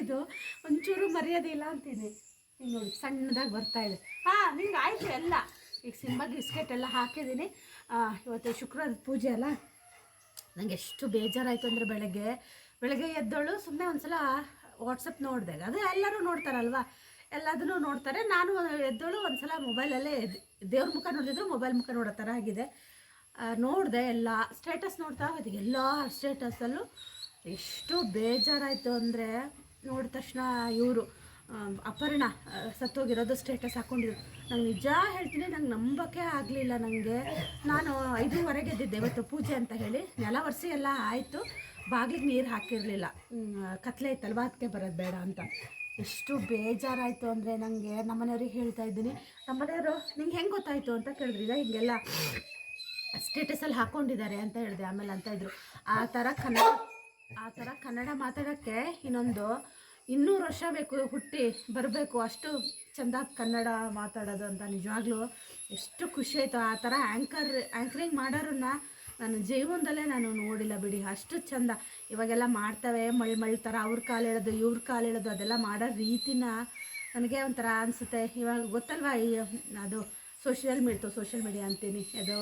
ಇದು ಒಂಚೂರು ಮರ್ಯಾದೆ ಇಲ್ಲ ಅಂತೀನಿ. ಈಗ ನೋಡಿ, ಸಣ್ಣದಾಗಿ ಬರ್ತಾ ಇದೆ. ಹಾಂ ನಿಮ್ಗೆ ಆಯಿತು ಎಲ್ಲ. ಈಗ ಸಿಂಬಾಗಿ ಬಿಸ್ಕೆಟ್ ಎಲ್ಲ ಹಾಕಿದ್ದೀನಿ. ಇವತ್ತು ಶುಕ್ರವಾರದ ಪೂಜೆ ಅಲ್ಲ? ನನಗೆ ಎಷ್ಟು ಬೇಜಾರಾಯಿತು ಅಂದರೆ ಬೆಳಗ್ಗೆ. ಬೆಳಗ್ಗೆ ಎದ್ದೋಳು ಸುಮ್ಮನೆ ಒಂದ್ಸಲ ವಾಟ್ಸಪ್ ನೋಡಿದಾಗ ಅದು ಎಲ್ಲರೂ ನೋಡ್ತಾರಲ್ವ? ಎಲ್ಲದನ್ನೂ ನೋಡ್ತಾರೆ. ನಾನು ಎದ್ದೋಳು ಒಂದ್ಸಲ ಮೊಬೈಲಲ್ಲೇ ದೇವ್ರ ಮುಖ ನೋಡಿದ್ರು ಮೊಬೈಲ್ ಮುಖ ನೋಡೋ ಥರ ಆಗಿದೆ. ನೋಡಿದೆ ಎಲ್ಲ ಸ್ಟೇಟಸ್ ನೋಡ್ತಾ ಹೋದೆ. ಎಲ್ಲ ಸ್ಟೇಟಸಲ್ಲೂ ಎಷ್ಟು ಬೇಜಾರಾಯಿತು ಅಂದರೆ ನೋಡಿದ ತಕ್ಷಣ ಇವರು ಅಪರ್ಣ ಸತ್ತೋಗಿರೋದು ಸ್ಟೇಟಸ್ ಹಾಕ್ಕೊಂಡಿದ್ರು ನಂಗೆ ನಿಜ ಹೇಳ್ತೀನಿ, ನಂಗೆ ನಂಬಕ್ಕೆ ಆಗಲಿಲ್ಲ ನನಗೆ ನಾನು ಐದೂವರೆಗೆ ಎದ್ದಿದ್ದೆ ಇವತ್ತು ಪೂಜೆ ಅಂತ ಹೇಳಿ. ನೆಲ ಒರೆಸಿ ಎಲ್ಲ ಆಯಿತು. ಬಾಗಿಲಿಗೆ ನೀರು ಹಾಕಿರಲಿಲ್ಲ. ಕತ್ಲೆ ಇತ್ತಲ್ವ? ಅದಕ್ಕೆ ಬರೋದು ಬೇಡ ಅಂತ. ಎಷ್ಟು ಬೇಜಾರಾಯಿತು ಅಂದರೆ ನನಗೆ ನಮ್ಮನೆಯವ್ರಿಗೆ ಹೇಳ್ತಾ ಇದ್ದೀನಿ. ನಮ್ಮನೆಯವರು, ನಿಂಗೆ ಹೆಂಗೆ ಗೊತ್ತಾಯಿತು? ಅಂತ ಕೇಳಿದ್ರಿಲ್ಲ ಹಿಂಗೆಲ್ಲ. ಸ್ಟೇಟಸಲ್ಲಿ ಹಾಕ್ಕೊಂಡಿದ್ದಾರೆ ಅಂತ ಹೇಳಿದೆ. ಆಮೇಲೆ ಅಂತ ಇದ್ರು. ಆ ಥರ ಕನ್ನಡ, ಆ ಥರ ಕನ್ನಡ ಮಾತಾಡೋಕ್ಕೆ ಇನ್ನೊಂದು ಇನ್ನೂರು ವರ್ಷ ಬೇಕು, ಹುಟ್ಟಿ ಬರಬೇಕು. ಅಷ್ಟು ಚೆಂದ ಕನ್ನಡ ಮಾತಾಡೋದು ಅಂತ ನಿಜವಾಗ್ಲೂ ಎಷ್ಟು ಖುಷಿ ಆಯಿತು. ಆ ಥರ ಆ್ಯಂಕರ್ ಆ್ಯಂಕರಿಂಗ್ ಮಾಡೋರನ್ನ ನಾನು ಜೀವನದಲ್ಲೇ ನಾನು ನೋಡಿಲ್ಲ ಬಿಡಿ. ಅಷ್ಟು ಚಂದ. ಇವಾಗೆಲ್ಲ ಮಾಡ್ತವೆ, ಮಳ್ ಮಳ್ ಥರ ಅವ್ರ ಕಾಲು ಹೇಳೋದು, ಇವ್ರ ಕಾಲು ಹೇಳೋದು, ಅದೆಲ್ಲ ಮಾಡೋ ರೀತಿನ ನನಗೆ ಒಂಥರ ಅನಿಸುತ್ತೆ. ಇವಾಗ ಗೊತ್ತಲ್ವಾ ಈ, ಅದು ಸೋಷಿಯಲ್ ಮೀಡ್ತು ಸೋಷಿಯಲ್ ಮೀಡಿಯಾ ಅಂತೀನಿ. ಅದು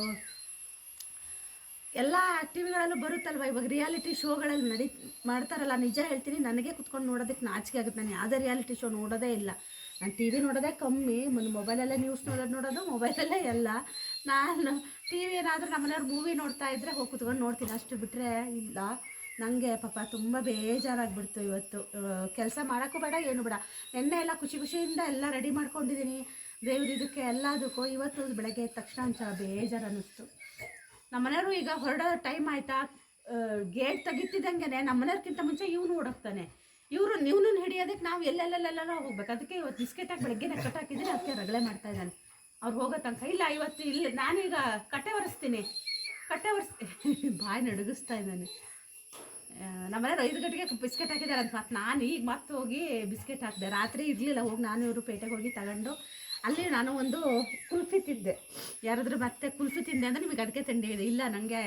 ಎಲ್ಲ ಟಿವಿಗಳಲ್ಲೂ ಬರುತ್ತಲ್ವ? ಇವಾಗ ರಿಯಾಲಿಟಿ ಶೋಗಳಲ್ಲಿ ನಡಿ, ಮಾಡ್ತಾರಲ್ಲ, ನಿಜ ಹೇಳ್ತೀನಿ, ನನಗೆ ಕುತ್ಕೊಂಡು ನೋಡೋದಕ್ಕೆ ನಾಚಿಕೆ ಆಗುತ್ತೆ. ನಾನು ಯಾವುದೇ ರಿಯಾಲಿಟಿ ಶೋ ನೋಡೋದೇ ಇಲ್ಲ. ನಾನು ಟಿ ವಿ ನೋಡೋದೇ ಕಮ್ಮಿ ಮೊನ್ನೆ ಮೊಬೈಲಲ್ಲೇ ನ್ಯೂಸ್ ನೋಡೋದು ನೋಡೋದು ಮೊಬೈಲಲ್ಲೇ ಎಲ್ಲ. ನಾನು ಟಿ ವಿ ಏನಾದರೂ ನಮ್ಮನೆಯವ್ರು ಮೂವಿ ನೋಡ್ತಾ ಇದ್ದರೆ ಹೋಗಿ ಕುತ್ಕೊಂಡು ನೋಡ್ತೀನಿ. ಅಷ್ಟು ಬಿಟ್ಟರೆ ಇಲ್ಲ. ನನಗೆ ಪಾಪ ತುಂಬ ಬೇಜಾರಾಗ್ಬಿಡ್ತು ಇವತ್ತು. ಕೆಲಸ ಮಾಡೋಕ್ಕೂ ಬೇಡ, ಏನು ಬೇಡ. ನಿನ್ನೆ ಎಲ್ಲ ಖುಷಿ ಖುಷಿಯಿಂದ ಎಲ್ಲ ರೆಡಿ ಮಾಡ್ಕೊಂಡಿದ್ದೀನಿ. ದೇವ್ರ ಇದಕ್ಕೆ ಎಲ್ಲದಕ್ಕೂ. ಇವತ್ತು ಬೆಳಗ್ಗೆ ತಕ್ಷಣ ಒಂಥರ ಬೇಜಾರು ಅನ್ನಿಸ್ತು ನಮ್ಮನೆಯವರು ಈಗ ಹೊರಡೋ ಟೈಮ್ ಆಯ್ತಾ? ಗೇಟ್ ತೆಗಿತಿದ್ದಂಗೆ ನಮ್ಮನೆಯವ್ರಕ್ಕಿಂತ ಮುಂಚೆ ಇವನು ಓಡೋಗ್ತಾನೆ. ಇವರು ನೀವು ಹಿಡಿಯೋದಕ್ಕೆ ನಾವು ಎಲ್ಲೆಲ್ಲೆಲ್ಲ ಹೋಗ್ಬೇಕು. ಅದಕ್ಕೆ ಇವತ್ತು ಬಿಸ್ಕೆಟ್ ಹಾಕಿ ಬೆಳಗ್ಗೆನೆ ಕಟ್ ಹಾಕಿದ್ದೀನಿ ಅದಕ್ಕೆ ರಗಳೆ ಮಾಡ್ತಾ ಇದ್ದಾನೆ. ಅವ್ರು ಹೋಗೋ ತನಕ. ಇಲ್ಲ, ಇವತ್ತು ಇಲ್ಲಿ ನಾನೀಗ ಕಟ್ಟೆ ಒರೆಸ್ತೀನಿ. ಕಟ್ಟೆ ಒರೆಸ್ತೀನಿ ಬಾಯಿ ನಡುಗಿಸ್ತಾ ಇದ್ದಾನೆ. ನಮ್ಮನೆಯವ್ರು ಐದು ಗಂಟೆಗೆ ಬಿಸ್ಕೆಟ್ ಹಾಕಿದ್ದಾರೆ ಅಂತ ನಾನು ಈಗ ಮತ್ತೆ ಹೋಗಿ ಬಿಸ್ಕೆಟ್ ಹಾಕಿದೆ. ರಾತ್ರಿ ಇರಲಿಲ್ಲ. ಹೋಗಿ ನಾನು ಇವರು ಪೇಟೆಗೆ ಹೋಗಿ ತಗೊಂಡು ಅಲ್ಲಿ ನಾನು ಒಂದು ಕುಲ್ಫಿ ತಿಂದೆ. ಯಾರಾದರೂ ಮತ್ತೆ ಕುಲ್ಫಿ ತಿಂದೆ ಅಂದರೆ ನಿಮಗೆ ಅದಕ್ಕೆ ತಿಂಡಿ ಇದೆ. ಇಲ್ಲ ನನಗೆ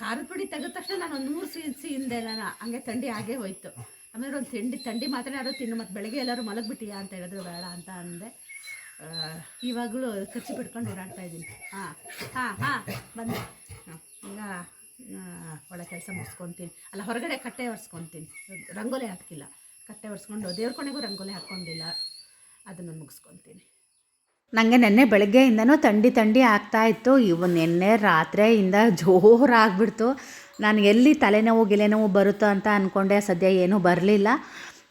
ಖಾರದ ಪುಡಿ ತೆಗೆದ ತಕ್ಷಣ ನಾನು ಒಂದು ಮೂರು ಸಿಹಿಸಿ ಹಿಂದೆ ನಾನು ಹಂಗೆ ಥಂಡಿ ಆಗೇ ಹೋಯ್ತು. ಆಮೇಲೆ ಒಂದು ತಿಂಡಿ ಥಂಡಿ ಮಾತ್ರ ಯಾರು ತಿನ್ನು, ಮತ್ತು ಬೆಳಗ್ಗೆ ಎಲ್ಲರೂ ಮಲಗಿಬಿಟ್ಟಿಯಾ ಅಂತ ಹೇಳಿದ್ರು, ಬೇಡ ಅಂತ ಅಂದೆ. ಇವಾಗಲೂ ಖರ್ಚು ಬಿಟ್ಕೊಂಡು ಓಡಾಡ್ತಾ ಇದ್ದೀನಿ. ಹಾಂ ಹಾಂ ಹಾಂ, ಬಂದೆ. ಈಗ ಒಳ್ಳೆ ಕೆಲಸ ಮುಗಿಸ್ಕೊತೀನಿ. ಅಲ್ಲ, ಹೊರಗಡೆ ಕಟ್ಟೆ ಒರೆಸ್ಕೊತೀನಿ. ರಂಗೋಲಿ ಹಾಕಿಲ್ಲ ಕಟ್ಟೆ ಒರೆಸ್ಕೊಂಡು ದೇವ್ರ ಕೊನೆಗೂ ರಂಗೋಲಿ ಹಾಕ್ಕೊಂಡಿಲ್ಲ. ಅದನ್ನು ಮುಗಿಸ್ಕೊತೀನಿ. ನನಗೆ ನೆನ್ನೆ ಬೆಳಗ್ಗೆಯಿಂದನೂ ಥಂಡಿ ತಂಡಿ ಆಗ್ತಾ ಇತ್ತು. ಇವು ನಿನ್ನೆ ರಾತ್ರಿಯಿಂದ ಜೋರಾಗ್ಬಿಡ್ತು. ನಾನು ಎಲ್ಲಿ ತಲೆನೋವು ಗಿಲೆನೋವು ಬರುತ್ತೋ ಅಂತ ಅಂದ್ಕೊಂಡೆ ಸದ್ಯ ಏನೂ ಬರಲಿಲ್ಲ.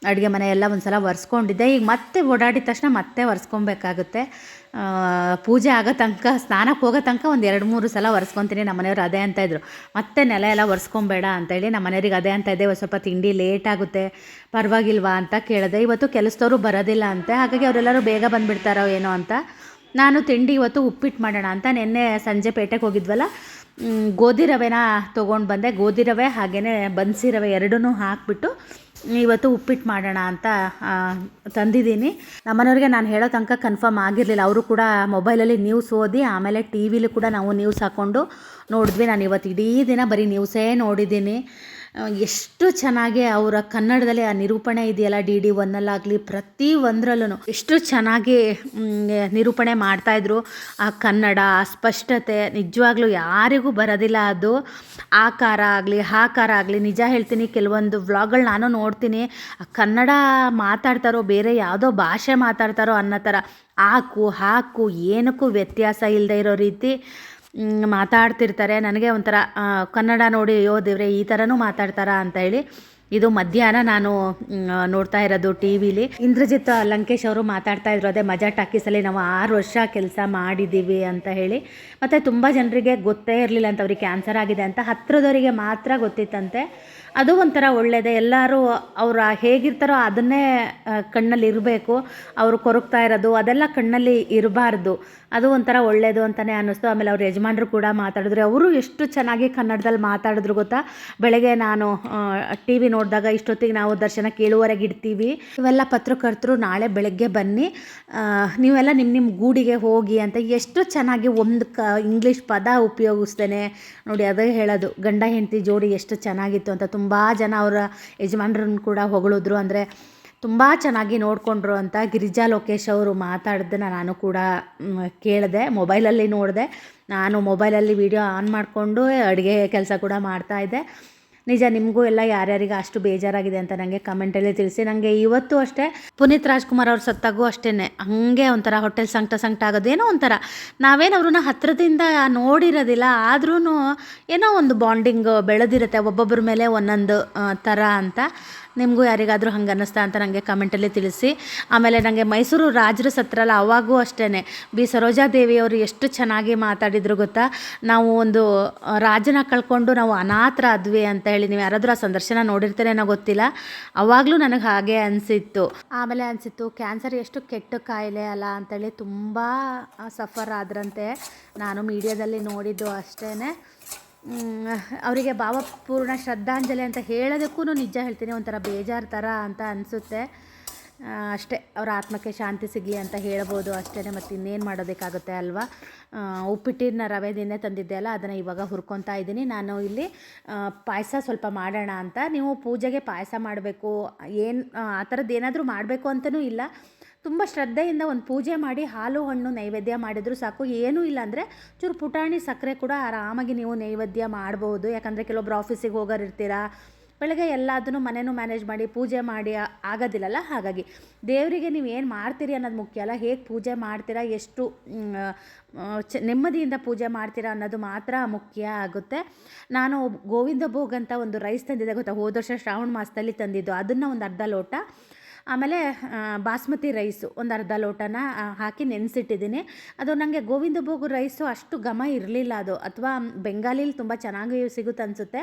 ಅಡುಗೆ ಮನೆ ಎಲ್ಲ ಒಂದು ಸಲ ಒರೆಸ್ಕೊಂಡಿದ್ದೆ. ಈಗ ಮತ್ತೆ ಓಡಾಡಿದ ತಕ್ಷಣ ಮತ್ತೆ ಒರೆಸ್ಕೊಬೇಕಾಗುತ್ತೆ. ಪೂಜೆ ಆಗೋ ತನಕ, ಸ್ನಾನಕ್ಕೆ ಹೋಗೋ ತನಕ ಒಂದು ಎರಡು ಮೂರು ಸಲ ಒರೆಸ್ಕೊತೀನಿ ನಮ್ಮ ಮನೆಯವ್ರು ಅದೇ ಅಂತ ಇದ್ರು. ಮತ್ತೆ ನೆಲ ಎಲ್ಲ ಒರೆಸ್ಕೊಬೇಡ ಅಂತೇಳಿ ನಮ್ಮ ಮನೆಯವ್ರಿಗೆ ಅದೇ ಅಂತ ಇದೆ ಒಂದು ಸ್ವಲ್ಪ ತಿಂಡಿ ಲೇಟ್ ಆಗುತ್ತೆ, ಪರವಾಗಿಲ್ವಾ ಅಂತ ಕೇಳಿದೆ. ಇವತ್ತು ಕೆಲಸದವರು ಬರೋದಿಲ್ಲ ಅಂತೆ, ಹಾಗಾಗಿ ಅವರೆಲ್ಲರೂ ಬೇಗ ಬಂದುಬಿಡ್ತಾರೋ ಏನೋ ಅಂತ. ನಾನು ತಿಂಡಿ ಇವತ್ತು ಉಪ್ಪಿಟ್ಟು ಮಾಡೋಣ ಅಂತ ನಿನ್ನೆ ಸಂಜೆ ಪೇಟೆಗೆ ಹೋಗಿದ್ವಲ್ಲ ಗೋಧಿ ರವೆನ ತೊಗೊಂಡು ಬಂದೆ. ಗೋಧಿ ರವೆ ಹಾಗೆಯೇ ಬನ್ಸಿ ರವೆ ಎರಡನ್ನೂ ಹಾಕಿಬಿಟ್ಟು ಇವತ್ತು ಉಪ್ಪಿಟ್ಟು ಮಾಡೋಣ ಅಂತ ತಂದಿದ್ದೀನಿ. ನಮ್ಮನೆಯವ್ರಿಗೆ ನಾನು ಹೇಳೋ ತನಕ ಕನ್ಫರ್ಮ್ ಆಗಿರಲಿಲ್ಲ. ಅವರು ಕೂಡ ಮೊಬೈಲಲ್ಲಿ ನ್ಯೂಸ್ ಓದಿ, ಆಮೇಲೆ ಟಿ ವಿಲಿ ಕೂಡ ನಾವು ನ್ಯೂಸ್ ಹಾಕ್ಕೊಂಡು ನೋಡಿದ್ವಿ. ನಾನು ಇವತ್ತು ಇಡೀ ದಿನ ಬರೀ ನ್ಯೂಸೇ ನೋಡಿದ್ದೀನಿ. ಎಷ್ಟು ಚೆನ್ನಾಗಿ ಅವರ ಕನ್ನಡದಲ್ಲಿ ಆ ನಿರೂಪಣೆ ಇದೆಯಲ್ಲ, ಡಿ ಡಿ ಒನ್ನಲ್ಲಾಗಲಿ ಪ್ರತಿ ಒಂದರಲ್ಲೂ ಎಷ್ಟು ಚೆನ್ನಾಗಿ ನಿರೂಪಣೆ ಮಾಡ್ತಾಯಿದ್ರು ಆ ಕನ್ನಡ, ಆ ಸ್ಪಷ್ಟತೆ ನಿಜವಾಗ್ಲೂ ಯಾರಿಗೂ ಬರೋದಿಲ್ಲ ಅದು. ಆಕಾರ ಆಗಲಿ ಹಾಕಾರ ಆಗಲಿ, ನಿಜ ಹೇಳ್ತೀನಿ, ಕೆಲವೊಂದು ವ್ಲಾಗ್ಗಳು ನಾನು ನೋಡ್ತೀನಿ. ಕನ್ನಡ ಮಾತಾಡ್ತಾರೋ, ಬೇರೆ ಯಾವುದೋ ಭಾಷೆ ಮಾತಾಡ್ತಾರೋ ಅನ್ನೋ ಥರ, ಹಾಕು ಹಾಕು, ಏನಕ್ಕೂ ವ್ಯತ್ಯಾಸ ಇಲ್ಲದೆ ಇರೋ ರೀತಿ. ಮಾತಾಡ್ತಿರ್ತಾರೆ. ನನಗೆ ಒಂಥರ ಕನ್ನಡ ನೋಡಿ ಅಯ್ಯೋ ದೇವ್ರೆ, ಈ ಥರನೂ ಮಾತಾಡ್ತಾರಾ ಅಂತ ಹೇಳಿ ಇದು ಮಧ್ಯಾಹ್ನ ನಾನು ನೋಡ್ತಾ ಇರೋದು ಟಿ ವಿಲಿ. ಇಂದ್ರಜಿತ್ ಲಂಕೇಶ್ ಅವರು ಮಾತಾಡ್ತಾ ಇದ್ರು. ಅದೇ ಮಜಾ ಟಾಕೀಸಲ್ಲಿ ನಾವು ಆರು ವರ್ಷ ಕೆಲಸ ಮಾಡಿದ್ದೀವಿ ಅಂತ ಹೇಳಿ. ಮತ್ತು ತುಂಬ ಜನರಿಗೆ ಗೊತ್ತೇ ಇರಲಿಲ್ಲ ಅಂತ, ಅವ್ರಿಗೆ ಕ್ಯಾನ್ಸರ್ ಆಗಿದೆ ಅಂತ. ಹತ್ರದವರಿಗೆ ಮಾತ್ರ ಗೊತ್ತಿತ್ತಂತೆ. ಅದು ಒಂಥರ ಒಳ್ಳೆಯದೇ ಎಲ್ಲರೂ ಅವ್ರು ಹೇಗಿರ್ತಾರೋ ಅದನ್ನೇ ಕಣ್ಣಲ್ಲಿ ಇರಬೇಕು. ಅವರು ಕೊರಗ್ತಾ ಇರೋದು, ಅದೆಲ್ಲ ಕಣ್ಣಲ್ಲಿ ಇರಬಾರ್ದು. ಅದು ಒಂಥರ ಒಳ್ಳೆಯದು ಅಂತಲೇ ಅನ್ನಿಸ್ತು. ಆಮೇಲೆ ಅವ್ರ ಯಜಮಾನರು ಕೂಡ ಮಾತಾಡಿದ್ರು. ಅವರು ಎಷ್ಟು ಚೆನ್ನಾಗಿ ಕನ್ನಡದಲ್ಲಿ ಮಾತಾಡಿದ್ರು ಗೊತ್ತಾ? ಬೆಳಗ್ಗೆ ನಾನು ಟಿ ವಿ ನೋಡಿದಾಗ ಇಷ್ಟೊತ್ತಿಗೆ ನಾವು ದರ್ಶನ ಕೇಳುವರೆಗೆ ಇಡ್ತೀವಿ. ಇವೆಲ್ಲ ಪತ್ರಕರ್ತರು ನಾಳೆ ಬೆಳಗ್ಗೆ ಬನ್ನಿ. ನೀವೆಲ್ಲ ನಿಮ್ಮ ನಿಮ್ಮ ಗೂಡಿಗೆ ಹೋಗಿ ಅಂತ ಎಷ್ಟು ಚೆನ್ನಾಗಿ ಒಂದು ಕ, ಇಂಗ್ಲೀಷ್ ಪದ ಉಪಯೋಗಿಸ್ತೇನೆ ನೋಡಿ, ಅದೇ ಹೇಳೋದು. ಗಂಡ, ಹೆಂಡತಿ ಜೋಡಿ ಎಷ್ಟು ಚೆನ್ನಾಗಿತ್ತು ಅಂತ ತುಂಬ ಜನ ಅವರ ಯಜಮಾನ್ರನ್ನ ಕೂಡ ಹೊಗಳಿದ್ರು. ಅಂದರೆ ತುಂಬ ಚೆನ್ನಾಗಿ ನೋಡಿಕೊಂಡ್ರು ಅಂತ ಗಿರಿಜಾ ಲೋಕೇಶ್ ಅವರು ಮಾತಾಡಿದ್ದನ್ನ ನಾನು ಕೂಡ ಕೇಳಿದೆ. ಮೊಬೈಲಲ್ಲಿ ನೋಡಿದೆ. ನಾನು ಮೊಬೈಲಲ್ಲಿ ವಿಡಿಯೋ ಆನ್ ಮಾಡಿಕೊಂಡು ಅಡುಗೆ ಕೆಲಸ ಕೂಡ ಮಾಡ್ತಾಯಿದ್ದೆ ನಿಜ, ನಿಮಗೂ ಎಲ್ಲ ಯಾರ್ಯಾರಿಗೆ ಅಷ್ಟು ಬೇಜಾರಾಗಿದೆ ಅಂತ ನನಗೆ ಕಮೆಂಟಲ್ಲಿ ತಿಳಿಸಿ. ನನಗೆ ಇವತ್ತು ಅಷ್ಟೇ ಪುನೀತ್ ರಾಜ್ಕುಮಾರ್ ಅವ್ರ ಸತ್ತಾಗೂ ಅಷ್ಟೇ ಹಾಗೆ ಒಂಥರ ಹೊಟ್ಟೆಲ್ ಸಂಕಟ ಸಂಕಟ ಆಗೋದು ಏನೋ ಒಂಥರ. ನಾವೇನು ಅವ್ರನ್ನ ಹತ್ತಿರದಿಂದ ನೋಡಿರೋದಿಲ್ಲ ಆದ್ರೂ ಏನೋ ಒಂದು ಬಾಂಡಿಂಗ್ ಬೆಳೆದಿರುತ್ತೆ, ಒಬ್ಬೊಬ್ಬರ ಮೇಲೆ ಒಂದೊಂದು ಥರ ಅಂತ. ನಿಮಗೂ ಯಾರಿಗಾದರೂ ಹಂಗೆ ಅನ್ನಿಸ್ತಾ ಅಂತ ನನಗೆ ಕಮೆಂಟಲ್ಲಿ ತಿಳಿಸಿ. ಆಮೇಲೆ ನನಗೆ ಮೈಸೂರು ರಾಜರು ಸತ್ರಲ್ಲ, ಅವಾಗೂ ಅಷ್ಟೇ ಬಿ ಸರೋಜಾದೇವಿಯವರು ಎಷ್ಟು ಚೆನ್ನಾಗಿ ಮಾತಾಡಿದ್ರು ಗೊತ್ತಾ? ನಾವು ಒಂದು ರಾಜನ ಕಳ್ಕೊಂಡು ನಾವು ಅನಾಥರ ಅದ್ವಿ ಅಂತ ಹೇಳಿ ನೀವು ಯಾರಾದರೂ ಆ ಸಂದರ್ಶನ ನೋಡಿರ್ತೀರೇನೋ ಗೊತ್ತಿಲ್ಲ. ಅವಾಗಲೂ ನನಗೆ ಹಾಗೆ ಅನಿಸಿತ್ತು. ಆಮೇಲೆ ಅನಿಸಿತ್ತು, ಕ್ಯಾನ್ಸರ್ ಎಷ್ಟು ಕೆಟ್ಟ ಕಾಯಿಲೆ ಅಲ್ಲ? ಅಂತೇಳಿ ತುಂಬ ಸಫರ್ ಆದ್ರಂತೆ. ನಾನು ಮೀಡಿಯಾದಲ್ಲಿ ನೋಡಿದ್ದು ಅಷ್ಟೇ ಅವರಿಗೆ ಭಾವಪೂರ್ಣ ಶ್ರದ್ಧಾಂಜಲಿ ಅಂತ ಹೇಳೋದಕ್ಕೂ ನಿಜ ಹೇಳ್ತೀನಿ, ಒಂಥರ ಬೇಜಾರು ಥರ ಅಂತ ಅನಿಸುತ್ತೆ. ಅಷ್ಟೇ, ಅವರ ಆತ್ಮಕ್ಕೆ ಶಾಂತಿ ಸಿಗಲಿ ಅಂತ ಹೇಳ್ಬೋದು ಅಷ್ಟೇ ಮತ್ತು ಇನ್ನೇನು ಮಾಡೋದಕ್ಕಾಗುತ್ತೆ ಅಲ್ವಾ? ಉಪ್ಪಿಟ್ಟಿನ ರವೆದಿಂದೇ ತಂದಿದ್ದೆ ಅಲ್ಲ, ಅದನ್ನು ಇವಾಗ ಹುರ್ಕೊತಾ ಇದ್ದೀನಿ. ನಾನು ಇಲ್ಲಿ ಪಾಯಸ ಸ್ವಲ್ಪ ಮಾಡೋಣ ಅಂತ. ನೀವು ಪೂಜೆಗೆ ಪಾಯಸ ಮಾಡಬೇಕು, ಏನು, ಆ ಥರದ್ದು ಏನಾದರೂ ಮಾಡಬೇಕು ಅಂತಲೂ ಇಲ್ಲ. ತುಂಬ ಶ್ರದ್ಧೆಯಿಂದ ಒಂದು ಪೂಜೆ ಮಾಡಿ ಹಾಲು, ಹಣ್ಣು ನೈವೇದ್ಯ ಮಾಡಿದರೂ ಸಾಕು. ಏನೂ ಇಲ್ಲ ಅಂದರೆ ಚೂರು ಪುಟಾಣಿ, ಸಕ್ಕರೆ ಕೂಡ ಆರಾಮಾಗಿ ನೀವು ನೈವೇದ್ಯ ಮಾಡ್ಬೋದು. ಯಾಕಂದರೆ ಕೆಲವೊಬ್ರು ಆಫೀಸಿಗೆ ಹೋಗೋರು ಇರ್ತೀರಾ ಬೆಳಗ್ಗೆ ಎಲ್ಲದನ್ನು ಮನೇನೂ ಮ್ಯಾನೇಜ್ ಮಾಡಿ ಪೂಜೆ ಮಾಡಿ ಆಗೋದಿಲ್ಲಲ್ಲ? ಹಾಗಾಗಿ ದೇವರಿಗೆ ನೀವು ಏನು ಮಾಡ್ತೀರಿ ಅನ್ನೋದು ಮುಖ್ಯ ಅಲ್ಲ. ಹೇಗೆ ಪೂಜೆ ಮಾಡ್ತೀರಾ, ಎಷ್ಟು ಚ, ನೆಮ್ಮದಿಯಿಂದ ಪೂಜೆ ಮಾಡ್ತೀರಾ ಅನ್ನೋದು ಮಾತ್ರ ಮುಖ್ಯ ಆಗುತ್ತೆ. ನಾನು ಗೋವಿಂದ ಭೋಗ್ ಅಂತ ಒಂದು ರೈಸ್ ತಂದಿದ್ದೆ ಗೊತ್ತಾ? ಹೋದ ವರ್ಷ ಶ್ರಾವಣ ಮಾಸದಲ್ಲಿ ತಂದಿದ್ದು. ಅದನ್ನು ಒಂದು ಅರ್ಧ ಲೋಟ ಆಮೇಲೆ ಬಾಸ್ಮತಿ ರೈಸು ಒಂದು ಅರ್ಧ ಲೋಟನ ಹಾಕಿ ನೆನೆಸಿಟ್ಟಿದ್ದೀನಿ. ಅದು ನನಗೆ ಗೋವಿಂದ ಭೋಗು ರೈಸು ಅಷ್ಟು ಘಮ ಇರಲಿಲ್ಲ ಅದು. ಅಥವಾ ಬೆಂಗಾಲಿಲಿ ತುಂಬ ಚೆನ್ನಾಗಿ ಸಿಗುತ್ತೆ ಅನಿಸುತ್ತೆ.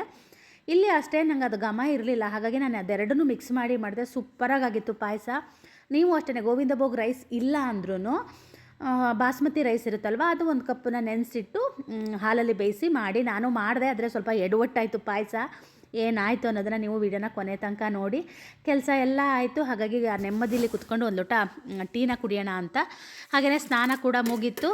ಇಲ್ಲಿ ಅಷ್ಟೇ ನಂಗೆ ಅದು ಘಮ ಇರಲಿಲ್ಲ. ಹಾಗಾಗಿ ನಾನು ಅದೆರಡನ್ನೂ ಮಿಕ್ಸ್ ಮಾಡಿ ಮಾಡಿದೆ. ಸೂಪರಾಗಿತ್ತು ಪಾಯಸ. ನೀವು ಅಷ್ಟೇ ಗೋವಿಂದ ಭೋಗ್ ರೈಸ್ ಇಲ್ಲ ಅಂದ್ರೂ ಬಾಸ್ಮತಿ ರೈಸ್ ಇರುತ್ತಲ್ವ, ಅದು ಒಂದು ಕಪ್ಪನ್ನ ನೆನೆಸಿಟ್ಟು ಹಾಲಲ್ಲಿ ಬೇಯಿಸಿ ಮಾಡಿ. ನಾನು ಮಾಡಿದೆ, ಆದರೆ ಸ್ವಲ್ಪ ಎಡವಟ್ಟಾಯಿತು ಪಾಯಸ. ಏನಾಯಿತು ಅನ್ನೋದನ್ನು ನೀವು ವಿಡಿಯೋನ ಕೊನೆ ತನಕ ನೋಡಿ. ಕೆಲಸ ಎಲ್ಲ ಆಯಿತು. ಹಾಗಾಗಿ ನೆಮ್ಮದಿಲಿ ಕುತ್ಕೊಂಡು ಒಂದು ಲೋಟ ಟೀನ ಕುಡಿಯೋಣ ಅಂತ. ಹಾಗೆಯೇ ಸ್ನಾನ ಕೂಡ ಮುಗೀತು.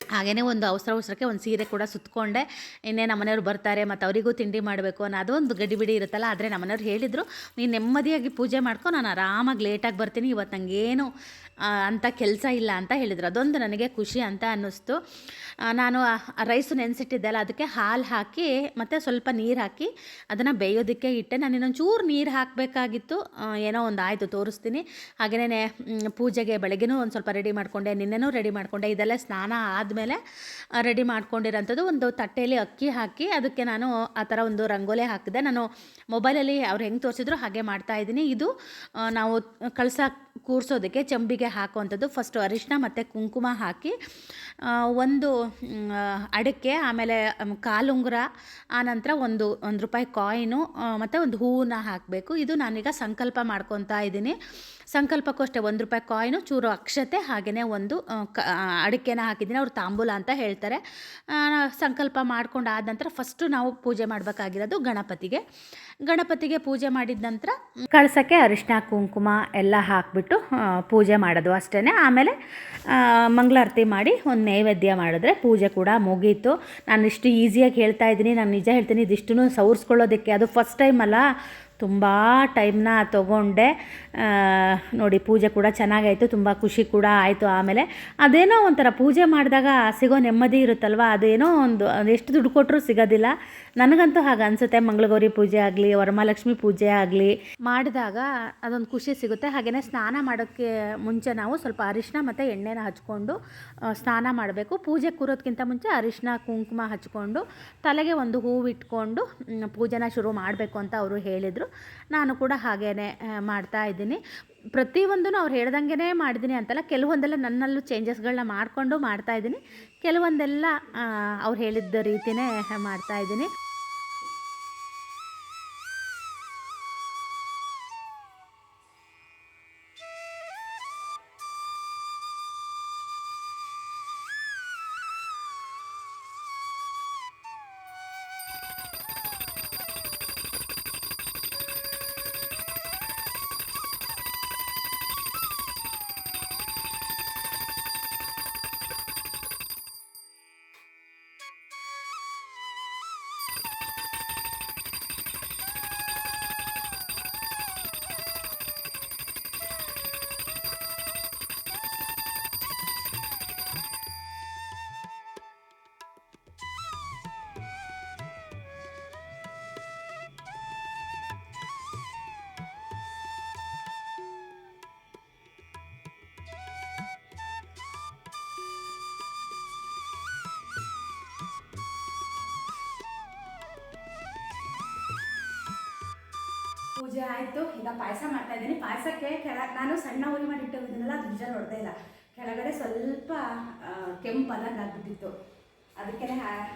ಹಾಗೆಯೇ ಒಂದು ಅವಸರ ಅವಸರಕ್ಕೆ ಒಂದು ಸೀರೆ ಕೂಡ ಸುತ್ತಕೊಂಡೆ ಇನ್ನೇ ನಮ್ಮನೆಯವ್ರು ಬರ್ತಾರೆ, ಮತ್ತು ಅವರಿಗೂ ತಿಂಡಿ ಮಾಡಬೇಕು ಅನ್ನೋ ಅದೊಂದು ಗಡಿಬಿಡಿ ಇರುತ್ತಲ್ಲ, ಆದರೆ ನಮ್ಮನೆಯವ್ರು ಹೇಳಿದರು, ನೀನು ನೆಮ್ಮದಿಯಾಗಿ ಪೂಜೆ ಮಾಡ್ಕೊ, ನಾನು ಆರಾಮಾಗಿ ಲೇಟಾಗಿ ಬರ್ತೀನಿ ಇವತ್ತು ನನಗೇನು ಅಂಥ ಕೆಲಸ ಇಲ್ಲ ಅಂತ ಹೇಳಿದರು. ಅದೊಂದು ನನಗೆ ಖುಷಿ ಅಂತ ಅನ್ನಿಸ್ತು. ನಾನು ರೈಸು ನೆನೆಸಿಟ್ಟಿದ್ದೆಲ್ಲ, ಅದಕ್ಕೆ ಹಾಲು ಹಾಕಿ, ಮತ್ತು ಸ್ವಲ್ಪ ನೀರು ಹಾಕಿ ಅದನ್ನು ಬೇಯೋದಕ್ಕೆ ಇಟ್ಟೆ. ನಾನು ಇನ್ನೊಂದು ಚೂರು ನೀರು ಹಾಕಬೇಕಾಗಿತ್ತು. ಏನೋ ಒಂದು ಆಯಿತು, ತೋರಿಸ್ತೀನಿ. ಹಾಗೆಯೇ ಪೂಜೆಗೆ ಬೆಳಗ್ಗೆನೂ ಒಂದು ಸ್ವಲ್ಪ ರೆಡಿ ಮಾಡಿಕೊಂಡೆ, ನಿನ್ನೆನೂ ರೆಡಿ ಮಾಡಿಕೊಂಡೆ. ಇದೆಲ್ಲ ಸ್ನಾನ ಆದಮೇಲೆ ರೆಡಿ ಮಾಡ್ಕೊಂಡಿರೋಂಥದ್ದು ಒಂದು ತಟ್ಟೆಯಲ್ಲಿ ಅಕ್ಕಿ ಹಾಕಿ, ಅದಕ್ಕೆ ನಾನು ಆ ಥರ ಒಂದು ರಂಗೋಲೆ ಹಾಕಿದೆ. ನಾನು ಮೊಬೈಲಲ್ಲಿ ಅವ್ರು ಹೆಂಗೆ ತೋರಿಸಿದ್ರು ಹಾಗೆ ಮಾಡ್ತಾ ಇದ್ದೀನಿ. ಇದು ನಾವು ಕಳಸ ಕೂರಿಸೋದಕ್ಕೆ, ಚಂಬಿಗೆ ಹಾಕುವಂಥದ್ದು. ಫಸ್ಟು ಅರಿಶಿನ ಮತ್ತು ಕುಂಕುಮ ಹಾಕಿ ಒಂದು ಅಡಿಕೆ, ಆಮೇಲೆ ಕಾಲುಂಗುರ ಆನಂತರ ಒಂದು ಒಂದು ರೂಪಾಯಿ ಕಾಯಿನು ಮತ್ತು ಒಂದು ಹೂವನ್ನ ಹಾಕಬೇಕು. ಇದು ನಾನೀಗ ಸಂಕಲ್ಪ ಮಾಡ್ಕೊತಾ ಇದ್ದೀನಿ. ಸಂಕಲ್ಪಕ್ಕೂ ಅಷ್ಟೇ ಒಂದು ರೂಪಾಯಿ ಕಾಯಿನು, ಚೂರು ಅಕ್ಷತೆ ಹಾಗೆಯೇ ಒಂದು ಕ ಅಡಿಕೆನ ಹಾಕಿದ್ದೀನಿ. ಅವ್ರು ತಾಂಬೂಲ ಅಂತ ಹೇಳ್ತಾರೆ. ಸಂಕಲ್ಪ ಮಾಡ್ಕೊಂಡು ಆದ ನಂತರ ಫಸ್ಟು ನಾವು ಪೂಜೆ ಮಾಡಬೇಕಾಗಿರೋದು ಗಣಪತಿಗೆ. ಗಣಪತಿಗೆ ಪೂಜೆ ಮಾಡಿದ ನಂತರ ಕಳಸಕ್ಕೆ ಅರಿಶಿನ ಕುಂಕುಮ ಎಲ್ಲ ಹಾಕಿಬಿಟ್ಟು ಪೂಜೆ ಮಾಡೋದು ಅಷ್ಟೇ ಆಮೇಲೆ ಮಂಗಳಾರತಿ ಮಾಡಿ ಒಂದು ನೈವೇದ್ಯ ಮಾಡಿದ್ರೆ ಪೂಜೆ ಕೂಡ ಮುಗೀತು. ನಾನು ಇಷ್ಟು ಈಸಿಯಾಗಿ ಹೇಳ್ತಾ ಇದ್ದೀನಿ. ನಾನು ನಿಜ ಹೇಳ್ತೀನಿ, ಇದಿಷ್ಟನ್ನು ಸವರ್ಸ್ಕೊಳ್ಳೋದಕ್ಕೆ, ಅದು ಫಸ್ಟ್ ಟೈಮ್ ಅಲ್ಲ, ತುಂಬ ಟೈಮ್ನ ತೊಗೊಂಡೆ. ನೋಡಿ, ಪೂಜೆ ಕೂಡ ಚೆನ್ನಾಗಾಯಿತು, ತುಂಬ ಖುಷಿ ಕೂಡ ಆಯಿತು ಆಮೇಲೆ. ಅದೇನೋ ಒಂಥರ ಪೂಜೆ ಮಾಡಿದಾಗ ಸಿಗೋ ನೆಮ್ಮದಿ ಇರುತ್ತಲ್ವ? ಅದೇನೋ ಒಂದು, ಎಷ್ಟು ದುಡ್ಡು ಕೊಟ್ಟರು ಸಿಗೋದಿಲ್ಲ. ನನಗಂತೂ ಹಾಗೆ ಅನಿಸುತ್ತೆ. ಮಂಗಳಗೌರಿ ಪೂಜೆ ಆಗಲಿ, ವರಮಹಾಲಕ್ಷ್ಮಿ ಪೂಜೆ ಆಗಲಿ. ಮಾಡಿದಾಗ ಅದೊಂದು ಖುಷಿ ಸಿಗುತ್ತೆ. ಹಾಗೆಯೇ ಸ್ನಾನ ಮಾಡೋಕ್ಕೆ ಮುಂಚೆ ನಾವು ಸ್ವಲ್ಪ ಅರಿಶಿನ ಮತ್ತು ಎಣ್ಣೆನ ಹಚ್ಕೊಂಡು ಸ್ನಾನ ಮಾಡಬೇಕು. ಪೂಜೆ ಕೂರೋದಕ್ಕಿಂತ ಮುಂಚೆ ಅರಿಶಿನ, ಕುಂಕುಮ ಹಚ್ಕೊಂಡು, ತಲೆಗೆ ಒಂದು ಹೂವಿಟ್ಕೊಂಡು ಪೂಜೆನ ಶುರು ಮಾಡಬೇಕು ಅಂತ ಅವರು ಹೇಳಿದರು. ನಾನು ಕೂಡ ಹಾಗೇ ಮಾಡ್ತಾ ಇದ್ದೀನಿ. ಪ್ರತಿಯೊಂದೂ ಅವ್ರು ಹೇಳ್ದಂಗೆ ಮಾಡಿದ್ದೀನಿ ಅಂತಲ್ಲ, ಕೆಲವೊಂದೆಲ್ಲ ನನ್ನಲ್ಲೂ ಚೇಂಜಸ್ಗಳನ್ನ ಮಾಡಿಕೊಂಡು ಮಾಡ್ತಾ ಇದ್ದೀನಿ. ಕೆಲವೊಂದೆಲ್ಲ ಅವ್ರು ಹೇಳಿದ್ದ ರೀತಿಯೇ ಮಾಡ್ತಾ ಪೂಜೆ ಆಯಿತು. ಈಗ ಪಾಯಸ ಮಾಡ್ತಾ ಇದ್ದೀನಿ. ಪಾಯಸಕ್ಕೆ ಕೆಳ ನಾನು ಸಣ್ಣ ಉರಿ ಮಾಡಿ ಇಟ್ಟಿರೋದನ್ನೆಲ್ಲ ಅದು ನಿಜ ನೋಡ್ತಾ ಇಲ್ಲ. ಕೆಳಗಡೆ ಸ್ವಲ್ಪ ಆ, ಕೆಂಪು ಅನ್ನೋದು ಆಗ್ಬಿಟ್ಟಿತ್ತು ಅದಕ್ಕೆ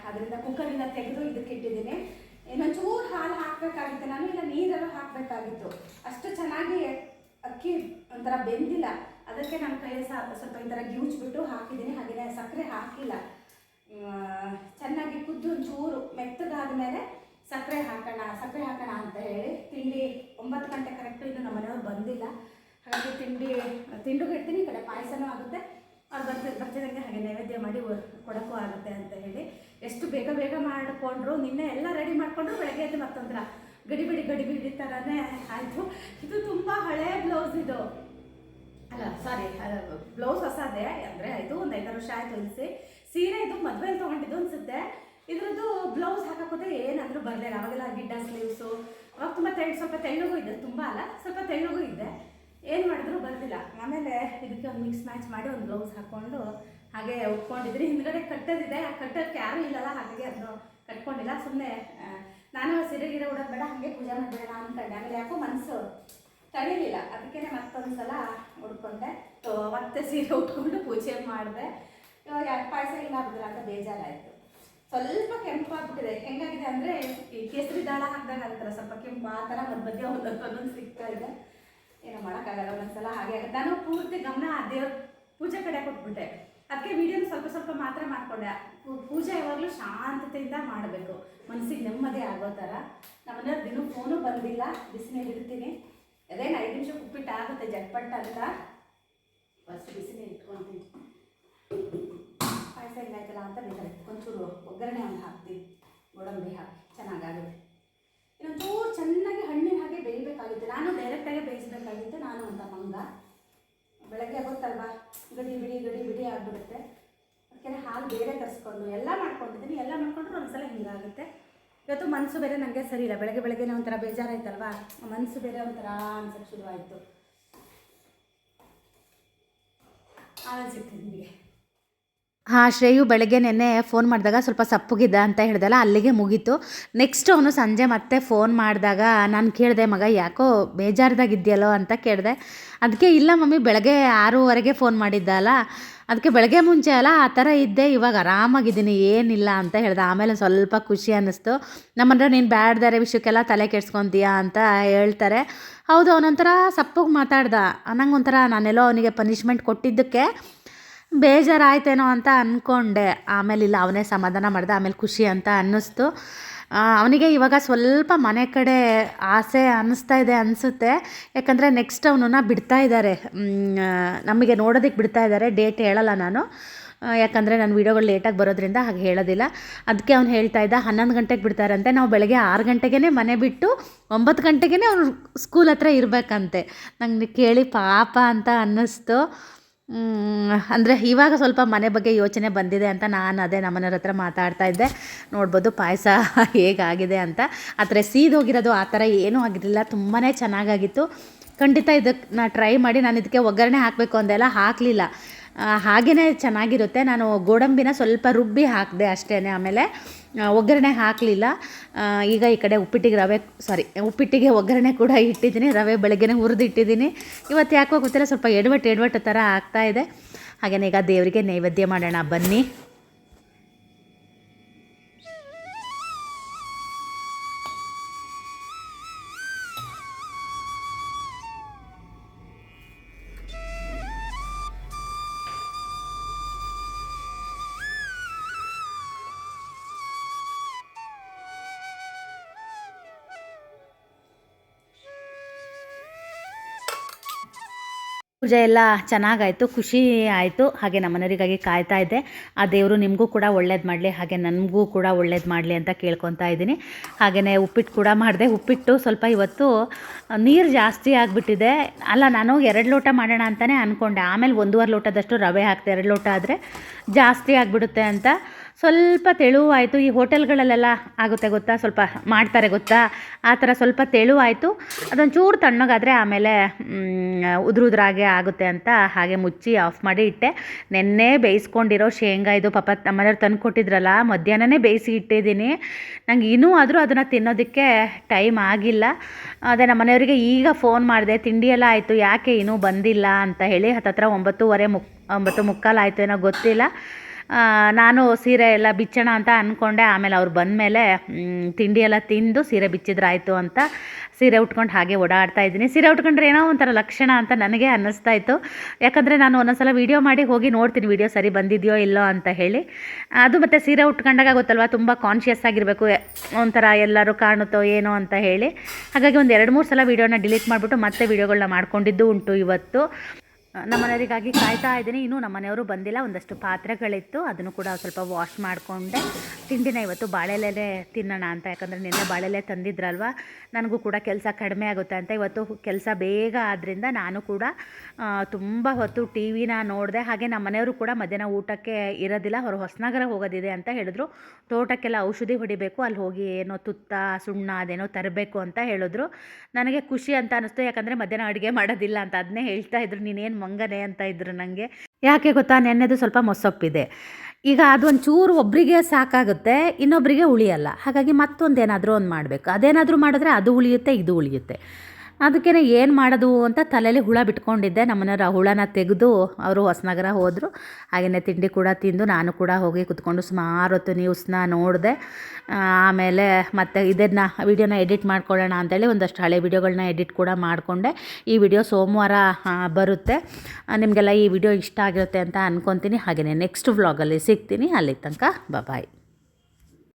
ಅದರಿಂದ ಕುಕ್ಕರಿಂದ ತೆಗೆದು ಇದಕ್ಕೆ ಇಟ್ಟಿದ್ದೀನಿ. ಇನ್ನೊಂಚೂರು ಹಾಲು ಹಾಕಬೇಕಾಗಿತ್ತು. ನಾನು ಇಲ್ಲ ನೀರೆಲ್ಲ ಹಾಕಬೇಕಾಗಿತ್ತು. ಅಷ್ಟು ಚೆನ್ನಾಗಿ ಅಕ್ಕಿ ಒಂಥರ ಬೆಂದಿಲ್ಲ. ಅದಕ್ಕೆ ನಾನು ಕೈಯಲ್ಲಿ ಸ- ಸ್ವಲ್ಪ ಈ ಥರ ಗಿವುಚ್ಬಿಟ್ಟು ಹಾಕಿದ್ದೀನಿ. ಹಾಗೆ ಸಕ್ಕರೆ ಹಾಕಿಲ್ಲ. ಚೆನ್ನಾಗಿ ಕುದ್ದು ಒಂಚೂರು ಮೇಲೆ ಸಕ್ಕರೆ ಹಾಕೋಣ ಸಕ್ಕರೆ ಹಾಕೋಣ ಅಂತ ಹೇಳಿ ತಿಂಡಿ ಒಂಬತ್ತು ಗಂಟೆ ಕರೆಕ್ಟು ಇನ್ನು ನಮ್ಮ ಮನೆಯವ್ರು ಬಂದಿಲ್ಲ. ಹಾಗಾಗಿ ತಿಂಡಿ, ತಿಂಡಿಗೂ ಇಡ್ತೀನಿ, ಈ ಕಡೆ ಪಾಯಸನೂ ಆಗುತ್ತೆ. ಅವ್ರು ಬರ್ತಿ ಬರ್ತಿದಂಗೆ ಹಾಗೆ ನೈವೇದ್ಯ ಮಾಡಿ ಕೊಡೋಕ್ಕೂ ಆಗುತ್ತೆ ಅಂತ ಹೇಳಿ ಎಷ್ಟು ಬೇಗ ಬೇಗ ಮಾಡಿಕೊಂಡ್ರು, ನಿನ್ನೆ ಎಲ್ಲ ರೆಡಿ ಮಾಡಿಕೊಂಡ್ರು, ಬೆಳಗ್ಗೆ ಎದ್ದು ಮತ್ತೊಂದ್ರ ಗಡಿಬಿಡಿ ಗಡಿಬಿಡಿ ಥರನೇ ಆಯಿತು. ಇದು ತುಂಬ ಹಳೆ ಬ್ಲೌಸ್ ಇದು. ಅಲ್ಲ ಸಾರಿ ಬ್ಲೌಸ್ ಹೊಸದೇ, ಅಂದರೆ ಇದು ಒಂದು ಐದಾರು ವರ್ಷ ಆಯಿತು ಇಳಿಸಿ ಸೀರೆ ಇದು ಮದುವೆಯಲ್ಲಿ ತೊಗೊಂಡಿದ್ದು ಅನ್ಸುತ್ತೆ. ಇದ್ರದ್ದು ಬ್ಲೌಸ್ ಹಾಕೋಕೋದೆ ಏನಂದ್ರೂ ಬರಲಿಲ್ಲ. ಅವಾಗೆಲ್ಲ ಗಿಡ್ಡ ಸ್ಲೀವ್ಸು ಅವಾಗ ತುಂಬ ತೆಳ್, ಸ್ವಲ್ಪ ತೆಳ್ಳಗೂ ಇದೆ, ತುಂಬ ಅಲ್ಲ, ಸ್ವಲ್ಪ ತೆಳ್ಳಗೂ ಇದೆ. ಏನು ಮಾಡಿದ್ರು ಬರಲಿಲ್ಲ. ಆಮೇಲೆ ಇದಕ್ಕೆ ಒಂದು ಮಿಕ್ಸ್ ಮ್ಯಾಚ್ ಮಾಡಿ ಒಂದು ಬ್ಲೌಸ್ ಹಾಕ್ಕೊಂಡು ಹಾಗೆ ಉಟ್ಕೊಂಡಿದ್ರಿ. ಹಿಂದ್ಗಡೆ ಕಟ್ಟೋದಿದೆ. ಆ ಕಟ್ಟೋಕ್ಕೆ ಯಾರೂ ಇಲ್ಲಲ್ಲ, ಹಾಗಾಗಿ ಅದನ್ನು ಕಟ್ಕೊಂಡಿಲ್ಲ. ಸುಮ್ಮನೆ ನಾನು ಸೀರೆ ಗಿಡ ಉಡೋದು ಬೇಡ ಹಾಗೆ ಪೂಜೆ ಮಾಡಬೇಡ ಅಂದ್ಕೊಂಡೆ ಆಮೇಲೆ ಯಾಕೋ ಮನಸ್ಸು ತಡೀಲಿಲ್ಲ. ಅದಕ್ಕೆ ಮತ್ತೊಂದು ಸಲ ಉಡ್ಕೊಂಡೆ ಮತ್ತೆ ಸೀರೆ ಉಟ್ಕೊಂಡು ಪೂಜೆ ಮಾಡಿದೆ. ಇವಾಗ ಪಾಯಸ ಇಲ್ಲ ಆಗುದಿಲ್ಲ ಅಂತ ಬೇಜಾರಾಯಿತು. ಸ್ವಲ್ಪ ಕೆಂಪಾಗ್ಬಿಟ್ಟಿದೆ ಹೆಂಗಾಗಿದೆ ಅಂದರೆ ಈ ಕೇಸರಿ ದಾಳ ಹಾಕಿದಾಗ ಆಗುತ್ತಲ್ಲ ಸ್ವಲ್ಪ ಕೆಂಪು ಆ ಥರ ಮಧ್ಯ ಮಧ್ಯ ಒಂದೊಂದು ಸಿಗ್ತಾ ಇದೆ. ಏನೋ ಮಾಡೋಕ್ಕಾಗಲ್ಲ ಒಂದೊಂದ್ಸಲ ಹಾಗೆ ಆಗುತ್ತೆ. ನಾನು ಪೂರ್ತಿ ಗಮನ ಆ ದೇವ್ರ ಪೂಜೆ ಕಡೆ ಕೊಟ್ಬಿಟ್ಟೆ. ಅದಕ್ಕೆ ವಿಡಿಯೋನ ಸ್ವಲ್ಪ ಸ್ವಲ್ಪ ಮಾತ್ರ ಮಾಡಿಕೊಂಡೆ. ಪೂಜೆ ಯಾವಾಗಲೂ ಶಾಂತತೆಯಿಂದ ಮಾಡಬೇಕು. ಮನಸ್ಸಿಗೆ ನೆಮ್ಮದಿ ಆಗೋ ಥರ. ನಮ್ಮನೆ ದಿನ ಫೋನು ಬಂದಿಲ್ಲ. ಬಿಸಿನೀರು ಇಡ್ತೀನಿ. ಅದೇನು ಐದು ನಿಮಿಷ ಉಪ್ಪಿಟ್ಟು ಆಗುತ್ತೆ ಜಟ್ಪಟ್ ಅಂತ. ಫಸ್ಟ್ ಬಿಸಿನೀರು ಇಟ್ಕೊತೀನಿ. ಪಾಯಸ ಹಿಂಗಾಯ್ತಲ್ಲ ಅಂತ ಬೇಕಾದ್ರೆ ಒಂಚೂರು ಒಗ್ಗರಣೆ ಒಂದು ಹಾಕ್ತೀನಿ ಗೋಡಂಬಿ ಹಾಕಿ ಚೆನ್ನಾಗಾಗುತ್ತೆ ಇನ್ನೊಂಚೂರು ಚೆನ್ನಾಗಿ ಹಣ್ಣಿನ ಹಾಗೆ ಬೇಯಬೇಕಾಗಿತ್ತು. ನಾನು ಡೈರೆಕ್ಟಾಗಿ ಬೇಯಿಸಬೇಕಾಗಿತ್ತು, ನಾನು ಅಂತ ಮಂಗ. ಬೆಳಗ್ಗೆ ಗೊತ್ತಲ್ವಾ? ಗಡಿ ಬಿಡಿ ಗಡಿ ಬಿಡಿ ಆಗಿಬಿಡುತ್ತೆ. ಅದಕ್ಕೆ ಹಾಲು ಬೇರೆ ತರಿಸ್ಕೊಂಡು, ಎಲ್ಲ ಮಾಡ್ಕೊಂಡಿದ್ದೀನಿ. ಎಲ್ಲ ಮಾಡ್ಕೊಂಡ್ರೆ ಒಂದ್ಸಲ ಹಿಂಗಾಗುತ್ತೆ. ಇವತ್ತು ಮನಸ್ಸು ಬೇರೆ ನನಗೆ ಸರಿ ಇಲ್ಲ. ಬೆಳಗ್ಗೆ ಬೆಳಗ್ಗೆನೇ ಒಂಥರ ಬೇಜಾರಾಯ್ತಲ್ವಾ? ಮನಸ್ಸು ಬೇರೆ ಒಂಥರ ಅನ್ಸಕ್ಕೆ ಶುರುವಾಯಿತು. ಸಿಗ್ತೀನಿ ನಿಮಗೆ. ಹಾಂ, ಶ್ರೇಯು ಬೆಳಗ್ಗೆ ನೆನ್ನೆ ಫೋನ್ ಮಾಡಿದಾಗ ಸ್ವಲ್ಪ ಸಪ್ಪಗಿದ್ದ ಅಂತ ಹೇಳ್ದಲ್ಲ, ಅಲ್ಲಿಗೆ ಮುಗೀತು. ನೆಕ್ಸ್ಟ್ ಅವನು ಸಂಜೆ ಮತ್ತೆ ಫೋನ್ ಮಾಡಿದಾಗ ನಾನು ಕೇಳಿದೆ, ಮಗ, ಯಾಕೋ ಬೇಜಾರ್ದಾಗಿದ್ಯಲ್ಲೋ? ಅಂತ ಕೇಳಿದೆ. ಅದಕ್ಕೆ ಇಲ್ಲ ಮಮ್ಮಿ, ಬೆಳಗ್ಗೆ ಆರೂವರೆಗೆ ಫೋನ್ ಮಾಡಿದ್ದಲ್ಲ. ಅದಕ್ಕೆ ಬೆಳಗ್ಗೆ ಮುಂಚೆ ಅಲ್ಲ, ಆ ಥರ ಇದ್ದೆ, ಇವಾಗ ಆರಾಮಾಗಿದ್ದೀನಿ, ಏನಿಲ್ಲ ಅಂತ ಹೇಳ್ದೆ. ಆಮೇಲೆ ಸ್ವಲ್ಪ ಖುಷಿ ಅನ್ನಿಸ್ತು. ನಮ್ಮಂದ್ರೆ ನೀನು ಬ್ಯಾಡ್ದಾರೆ ವಿಷಯಕ್ಕೆಲ್ಲ ತಲೆ ಕೆಡ್ಸ್ಕೊತೀಯಾ? ಅಂತ ಹೇಳ್ತಾರೆ. ಹೌದು, ಅವನೊಂಥರ ಸಪ್ಪಗೆ ಮಾತಾಡ್ದ. ನಂಗೆ ಒಂಥರ ನಾನೆಲ್ಲೋ ಅವನಿಗೆ ಪನಿಷ್ಮೆಂಟ್ ಕೊಟ್ಟಿದ್ದಕ್ಕೆ ಬೇಜಾರಾಯ್ತೇನೋ ಅಂತ ಅಂದ್ಕೊಂಡೆ ಆಮೇಲೆ ಇಲ್ಲ, ಅವನೇ ಸಮಾಧಾನ ಮಾಡ್ದ, ಆಮೇಲೆ ಖುಷಿ ಅಂತ ಅನ್ನಿಸ್ತು. ಅವನಿಗೆ ಇವಾಗ ಸ್ವಲ್ಪ ಮನೆ ಕಡೆ ಆಸೆ ಅನ್ನಿಸ್ತಾ ಇದೆ ಅನಿಸುತ್ತೆ. ಯಾಕಂದರೆ ನೆಕ್ಸ್ಟ್ ಅವನನ್ನ ಬಿಡ್ತಾ ಇದ್ದಾರೆ ನಮಗೆ ನೋಡೋದಕ್ಕೆ ಬಿಡ್ತಾ ಇದ್ದಾರೆ ಡೇಟ್ ಹೇಳಲ್ಲ ನಾನು. ಯಾಕಂದರೆ ನಾನು ವೀಡಿಯೋಗಳು ಲೇಟಾಗಿ ಬರೋದ್ರಿಂದ ಹಾಗೆ ಹೇಳೋದಿಲ್ಲ. ಅದಕ್ಕೆ ಅವ್ನು ಹೇಳ್ತಾ ಇದ್ದ, ಹನ್ನೊಂದು ಗಂಟೆಗೆ ಬಿಡ್ತಾರಂತೆ. ನಾವು ಬೆಳಗ್ಗೆ ಆರು ಗಂಟೆಗೇ ಮನೆ ಬಿಟ್ಟು ಒಂಬತ್ತು ಗಂಟೆಗೇ ಅವ್ನು ಸ್ಕೂಲ್ ಹತ್ರ ಇರಬೇಕಂತೆ. ನಂಗೆ ಕೇಳಿ ಪಾಪ ಅಂತ ಅನ್ನಿಸ್ತು. ಅಂದರೆ ಇವಾಗ ಸ್ವಲ್ಪ ಮನೆ ಬಗ್ಗೆ ಯೋಚನೆ ಬಂದಿದೆ ಅಂತ ನಾನು ಅದೇ ನಮ್ಮನೆಯವ್ರ ಹತ್ರ ಮಾತಾಡ್ತಾ ಇದ್ದೆ. ನೋಡ್ಬೋದು ಪಾಯಸ ಹೇಗಾಗಿದೆ ಅಂತ. ಆದರೆ ಸೀದೋಗಿರೋದು ಆ ಥರ ಏನೂ ಆಗಿರಲಿಲ್ಲ. ತುಂಬಾ ಚೆನ್ನಾಗಾಗಿತ್ತು. ಖಂಡಿತ ಇದಕ್ಕೆ ನಾನು ಟ್ರೈ ಮಾಡಿ, ನಾನು ಇದಕ್ಕೆ ಒಗ್ಗರಣೆ ಹಾಕಬೇಕು ಅಂದೆಲ್ಲ ಹಾಕಲಿಲ್ಲ. ಹಾಗೇ ಚೆನ್ನಾಗಿರುತ್ತೆ. ನಾನು ಗೋಡಂಬಿನ ಸ್ವಲ್ಪ ರುಬ್ಬಿ ಹಾಕಿದೆ ಅಷ್ಟೇ ಆಮೇಲೆ ಒಗ್ಗರಣೆ ಹಾಕಲಿಲ್ಲ. ಈಗ ಈ ಕಡೆ ಉಪ್ಪಿಟ್ಟಿಗೆ ರವೆ ಸಾರಿ ಉಪ್ಪಿಟ್ಟಿಗೆ ಒಗ್ಗರಣೆ ಕೂಡ ಇಟ್ಟಿದ್ದೀನಿ. ರವೆ ಬೆಳಗ್ಗೆನೇ ಹುರಿದು ಇಟ್ಟಿದ್ದೀನಿ ಇವತ್ತು ಯಾಕೋ ಗೊತ್ತಿಲ್ಲ, ಸ್ವಲ್ಪ ಎಡವಟ್ಟು ಎಡವಟ್ಟು ಥರ ಇದೆ. ಹಾಗೆಯೇ ಈಗ ದೇವರಿಗೆ ನೈವೇದ್ಯ ಮಾಡೋಣ. ಬನ್ನಿ. ಪೂಜೆ ಎಲ್ಲ ಚೆನ್ನಾಗಾಯಿತು, ಖುಷಿ ಆಯಿತು, ಹಾಗೆ ನಮ್ಮ ಮನೆಯವರಿಗಾಗಿ ಕಾಯ್ತಾ ಇದ್ದೆ. ಆ ದೇವರು ನಿಮಗೂ ಕೂಡ ಒಳ್ಳೇದು ಮಾಡಲಿ, ಹಾಗೆ ನನಗೂ ಕೂಡ ಒಳ್ಳೇದು ಮಾಡಲಿ ಅಂತ ಕೇಳ್ಕೊತಾ ಇದ್ದೀನಿ. ಹಾಗೆಯೇ ಉಪ್ಪಿಟ್ಟು ಕೂಡ ಮಾಡಿದೆ. ಉಪ್ಪಿಟ್ಟು ಸ್ವಲ್ಪ ಇವತ್ತು ನೀರು ಜಾಸ್ತಿ ಆಗಿಬಿಟ್ಟಿದೆ. ಅಲ್ಲ, ನಾನು ಎರಡು ಲೋಟ ಮಾಡೋಣ ಅಂತಲೇ ಅಂದ್ಕೊಂಡೆ ಆಮೇಲೆ ಒಂದೂವರೆ ಲೋಟದಷ್ಟು ರವೆ ಹಾಕ್ತೆ ಎರಡು ಲೋಟ ಆದರೆ ಜಾಸ್ತಿ ಆಗಿಬಿಡುತ್ತೆ ಅಂತ. ಸ್ವಲ್ಪ ತೆಳುವಾಯಿತು. ಈ ಹೋಟೆಲ್ಗಳಲ್ಲೆಲ್ಲ ಆಗುತ್ತೆ ಗೊತ್ತಾ? ಸ್ವಲ್ಪ ಮಾಡ್ತಾರೆ ಗೊತ್ತಾ? ಆ ಥರ ಸ್ವಲ್ಪ ತೆಳುವಾಯಿತು. ಅದೊಂದು ಚೂರು ತಣ್ಣಗಾದರೆ ಆಮೇಲೆ ಉದುರು ಆಗುತ್ತೆ ಅಂತ ಹಾಗೆ ಮುಚ್ಚಿ ಆಫ್ ಮಾಡಿ ಇಟ್ಟೆ. ನೆನ್ನೆ ಬೇಯಿಸ್ಕೊಂಡಿರೋ ಶೇಂಗಾ ಇದು ಪಾಪ ನಮ್ಮನೆಯವ್ರು ತಂದು ಕೊಟ್ಟಿದ್ರಲ್ಲ, ಮಧ್ಯಾಹ್ನನೇ ಬೇಯಿಸಿ ಇಟ್ಟಿದ್ದೀನಿ. ನಂಗೆ ಇನ್ನೂ ಆದರೂ ಅದನ್ನು ತಿನ್ನೋದಕ್ಕೆ ಟೈಮ್ ಆಗಿಲ್ಲ. ಅದೇ ನಮ್ಮ ಮನೆಯವರಿಗೆ ಈಗ ಫೋನ್ ಮಾಡಿದೆ ತಿಂಡಿ ಎಲ್ಲ ಆಯಿತು, ಯಾಕೆ ಇನ್ನೂ ಬಂದಿಲ್ಲ ಅಂತ ಹೇಳಿ ಹತ್ತತ್ರ ಒಂಬತ್ತೂವರೆ ಮುಕ್, ಒಂಬತ್ತು ಮುಕ್ಕಾಲು ಆಯಿತು ಏನೋ ಗೊತ್ತಿಲ್ಲ. ನಾನು ಸೀರೆ ಎಲ್ಲ ಬಿಚ್ಚೋಣ ಅಂತ ಅಂದ್ಕೊಂಡೆ ಆಮೇಲೆ ಅವ್ರು ಬಂದಮೇಲೆ ತಿಂಡಿ ಎಲ್ಲ ತಿಂದು ಸೀರೆ ಬಿಚ್ಚಿದ್ರಾಯಿತು ಅಂತ ಸೀರೆ ಉಟ್ಕೊಂಡು ಹಾಗೆ ಓಡಾಡ್ತಾ ಇದ್ದೀನಿ. ಸೀರೆ ಉಟ್ಕೊಂಡ್ರೆ ಏನೋ ಒಂಥರ ಲಕ್ಷಣ ಅಂತ ನನಗೆ ಅನ್ನಿಸ್ತಾ ಇತ್ತು. ಯಾಕಂದರೆ ನಾನು ಒಂದೊಂದ್ಸಲ ವೀಡಿಯೋ ಮಾಡಿ ಹೋಗಿ ನೋಡ್ತೀನಿ, ವೀಡಿಯೋ ಸರಿ ಬಂದಿದೆಯೋ ಇಲ್ಲೋ ಅಂತ ಹೇಳಿ. ಅದು ಮತ್ತು ಸೀರೆ ಉಟ್ಕೊಂಡಾಗ ಗೊತ್ತಲ್ವ, ತುಂಬ ಕಾನ್ಷಿಯಸ್ ಆಗಿರಬೇಕು ಒಂಥರ ಎಲ್ಲರೂ ಕಾಣುತ್ತೋ ಏನೋ ಅಂತ ಹೇಳಿ. ಹಾಗಾಗಿ ಒಂದು ಎರಡು ಮೂರು ಸಲ ವೀಡಿಯೋನ ಡಿಲೀಟ್ ಮಾಡಿಬಿಟ್ಟು ಮತ್ತೆ ವೀಡಿಯೋಗಳನ್ನ ಮಾಡ್ಕೊಂಡಿದ್ದು ಉಂಟು ಇವತ್ತು. ನಮ್ಮ ಮನೆಯವರಿಗಾಗಿ ಕಾಯ್ತಾ ಇದ್ದೀನಿ. ಇನ್ನೂ ನಮ್ಮ ಮನೆಯವರು ಬಂದಿಲ್ಲ. ಒಂದಷ್ಟು ಪಾತ್ರೆಗಳಿತ್ತು. ಅದನ್ನು ಕೂಡ ಸ್ವಲ್ಪ ವಾಶ್ ಮಾಡಿಕೊಂಡೆ. ತಿಂಡಿನ ಇವತ್ತು ಬಾಳೆಲೆಲೆ ತಿನ್ನೋಣ ಅಂತ. ಯಾಕಂದರೆ ನಿನ್ನೆ ಬಾಳೆಲೆ ತಂದಿದ್ರಲ್ವ? ನನಗೂ ಕೂಡ ಕೆಲಸ ಕಡಿಮೆ ಆಗುತ್ತೆ ಅಂತ. ಇವತ್ತು ಕೆಲಸ ಬೇಗ ಆದ್ದರಿಂದ ನಾನು ಕೂಡ ತುಂಬ ಹೊತ್ತು ಟಿ ವಿನ ನೋಡಿದೆ. ಹಾಗೆ ನಮ್ಮ ಮನೆಯವರು ಕೂಡ ಮಧ್ಯಾಹ್ನ ಊಟಕ್ಕೆ ಇರೋದಿಲ್ಲ. ಅವರು ಹೊಸನಗರ ಹೋಗೋದಿದೆ ಅಂತ ಹೇಳಿದ್ರು. ತೋಟಕ್ಕೆಲ್ಲ ಔಷಧಿ ಹೊಡಿಬೇಕು. ಅಲ್ಲಿ ಹೋಗಿ ಏನೋ ತುತ್ತ, ಸುಣ್ಣ ಅದೇನೋ ತರಬೇಕು ಅಂತ ಹೇಳಿದ್ರು. ನನಗೆ ಖುಷಿ ಅಂತ ಅನ್ನಿಸ್ತು ಯಾಕಂದರೆ ಮಧ್ಯಾಹ್ನ ಅಡುಗೆ ಮಾಡೋದಿಲ್ಲ ಅಂತ. ಅದನ್ನೇ ಹೇಳ್ತಾ ಇದ್ರು. ನೀನೇನು ಮಂಗನೆ ಅಂತ ಇದ್ರು ನನಗೆ ಯಾಕೆ ಗೊತ್ತಾ? ನೆನ್ನೆದು ಸ್ವಲ್ಪ ಮೊಸೊಪ್ಪಿದೆ. ಈಗ ಅದೊಂದು ಚೂರು ಒಬ್ಬರಿಗೆ ಸಾಕಾಗುತ್ತೆ ಇನ್ನೊಬ್ಬರಿಗೆ ಉಳಿಯಲ್ಲ. ಹಾಗಾಗಿ ಮತ್ತೊಂದೇನಾದರೂ ಒಂದು ಮಾಡಬೇಕು. ಅದೇನಾದರೂ ಮಾಡಿದ್ರೆ ಅದು ಉಳಿಯುತ್ತೆ, ಇದು ಉಳಿಯುತ್ತೆ. ಅದಕ್ಕೇ ಏನು ಮಾಡೋದು ಅಂತ ತಲೆಯಲ್ಲಿ ಹುಳ ಬಿಟ್ಕೊಂಡಿದ್ದೆ. ನಮ್ಮನೆಯವ್ರು ಹುಳನ ತೆಗೆದು ಅವರು ಹೊಸನಗರ ಹೋದರು. ಹಾಗೆಯೇ ತಿಂಡಿ ಕೂಡ ತಿಂದು ನಾನು ಕೂಡ ಹೋಗಿ ಕುತ್ಕೊಂಡು ಸುಮಾರು ಹೊತ್ತು ನ್ಯೂಸ್ನ ನೋಡಿದೆ. ಆಮೇಲೆ ಮತ್ತು ಇದನ್ನು ವಿಡಿಯೋನ ಎಡಿಟ್ ಮಾಡ್ಕೊಳ್ಳೋಣ ಅಂತೇಳಿ ಒಂದಷ್ಟು ಹಳೆ ವಿಡಿಯೋಗಳನ್ನ ಎಡಿಟ್ ಕೂಡ ಮಾಡಿಕೊಂಡೆ. ಈ ವಿಡಿಯೋ ಸೋಮವಾರ ಬರುತ್ತೆ. ನಿಮಗೆಲ್ಲ ಈ ವಿಡಿಯೋ ಇಷ್ಟ ಆಗಿರುತ್ತೆ ಅಂತ ಅಂದ್ಕೊತೀನಿ ಹಾಗೆಯೇ ನೆಕ್ಸ್ಟ್ ವ್ಲಾಗಲ್ಲಿ ಸಿಗ್ತೀನಿ. ಅಲ್ಲಿ ತನಕ ಬಾಯ್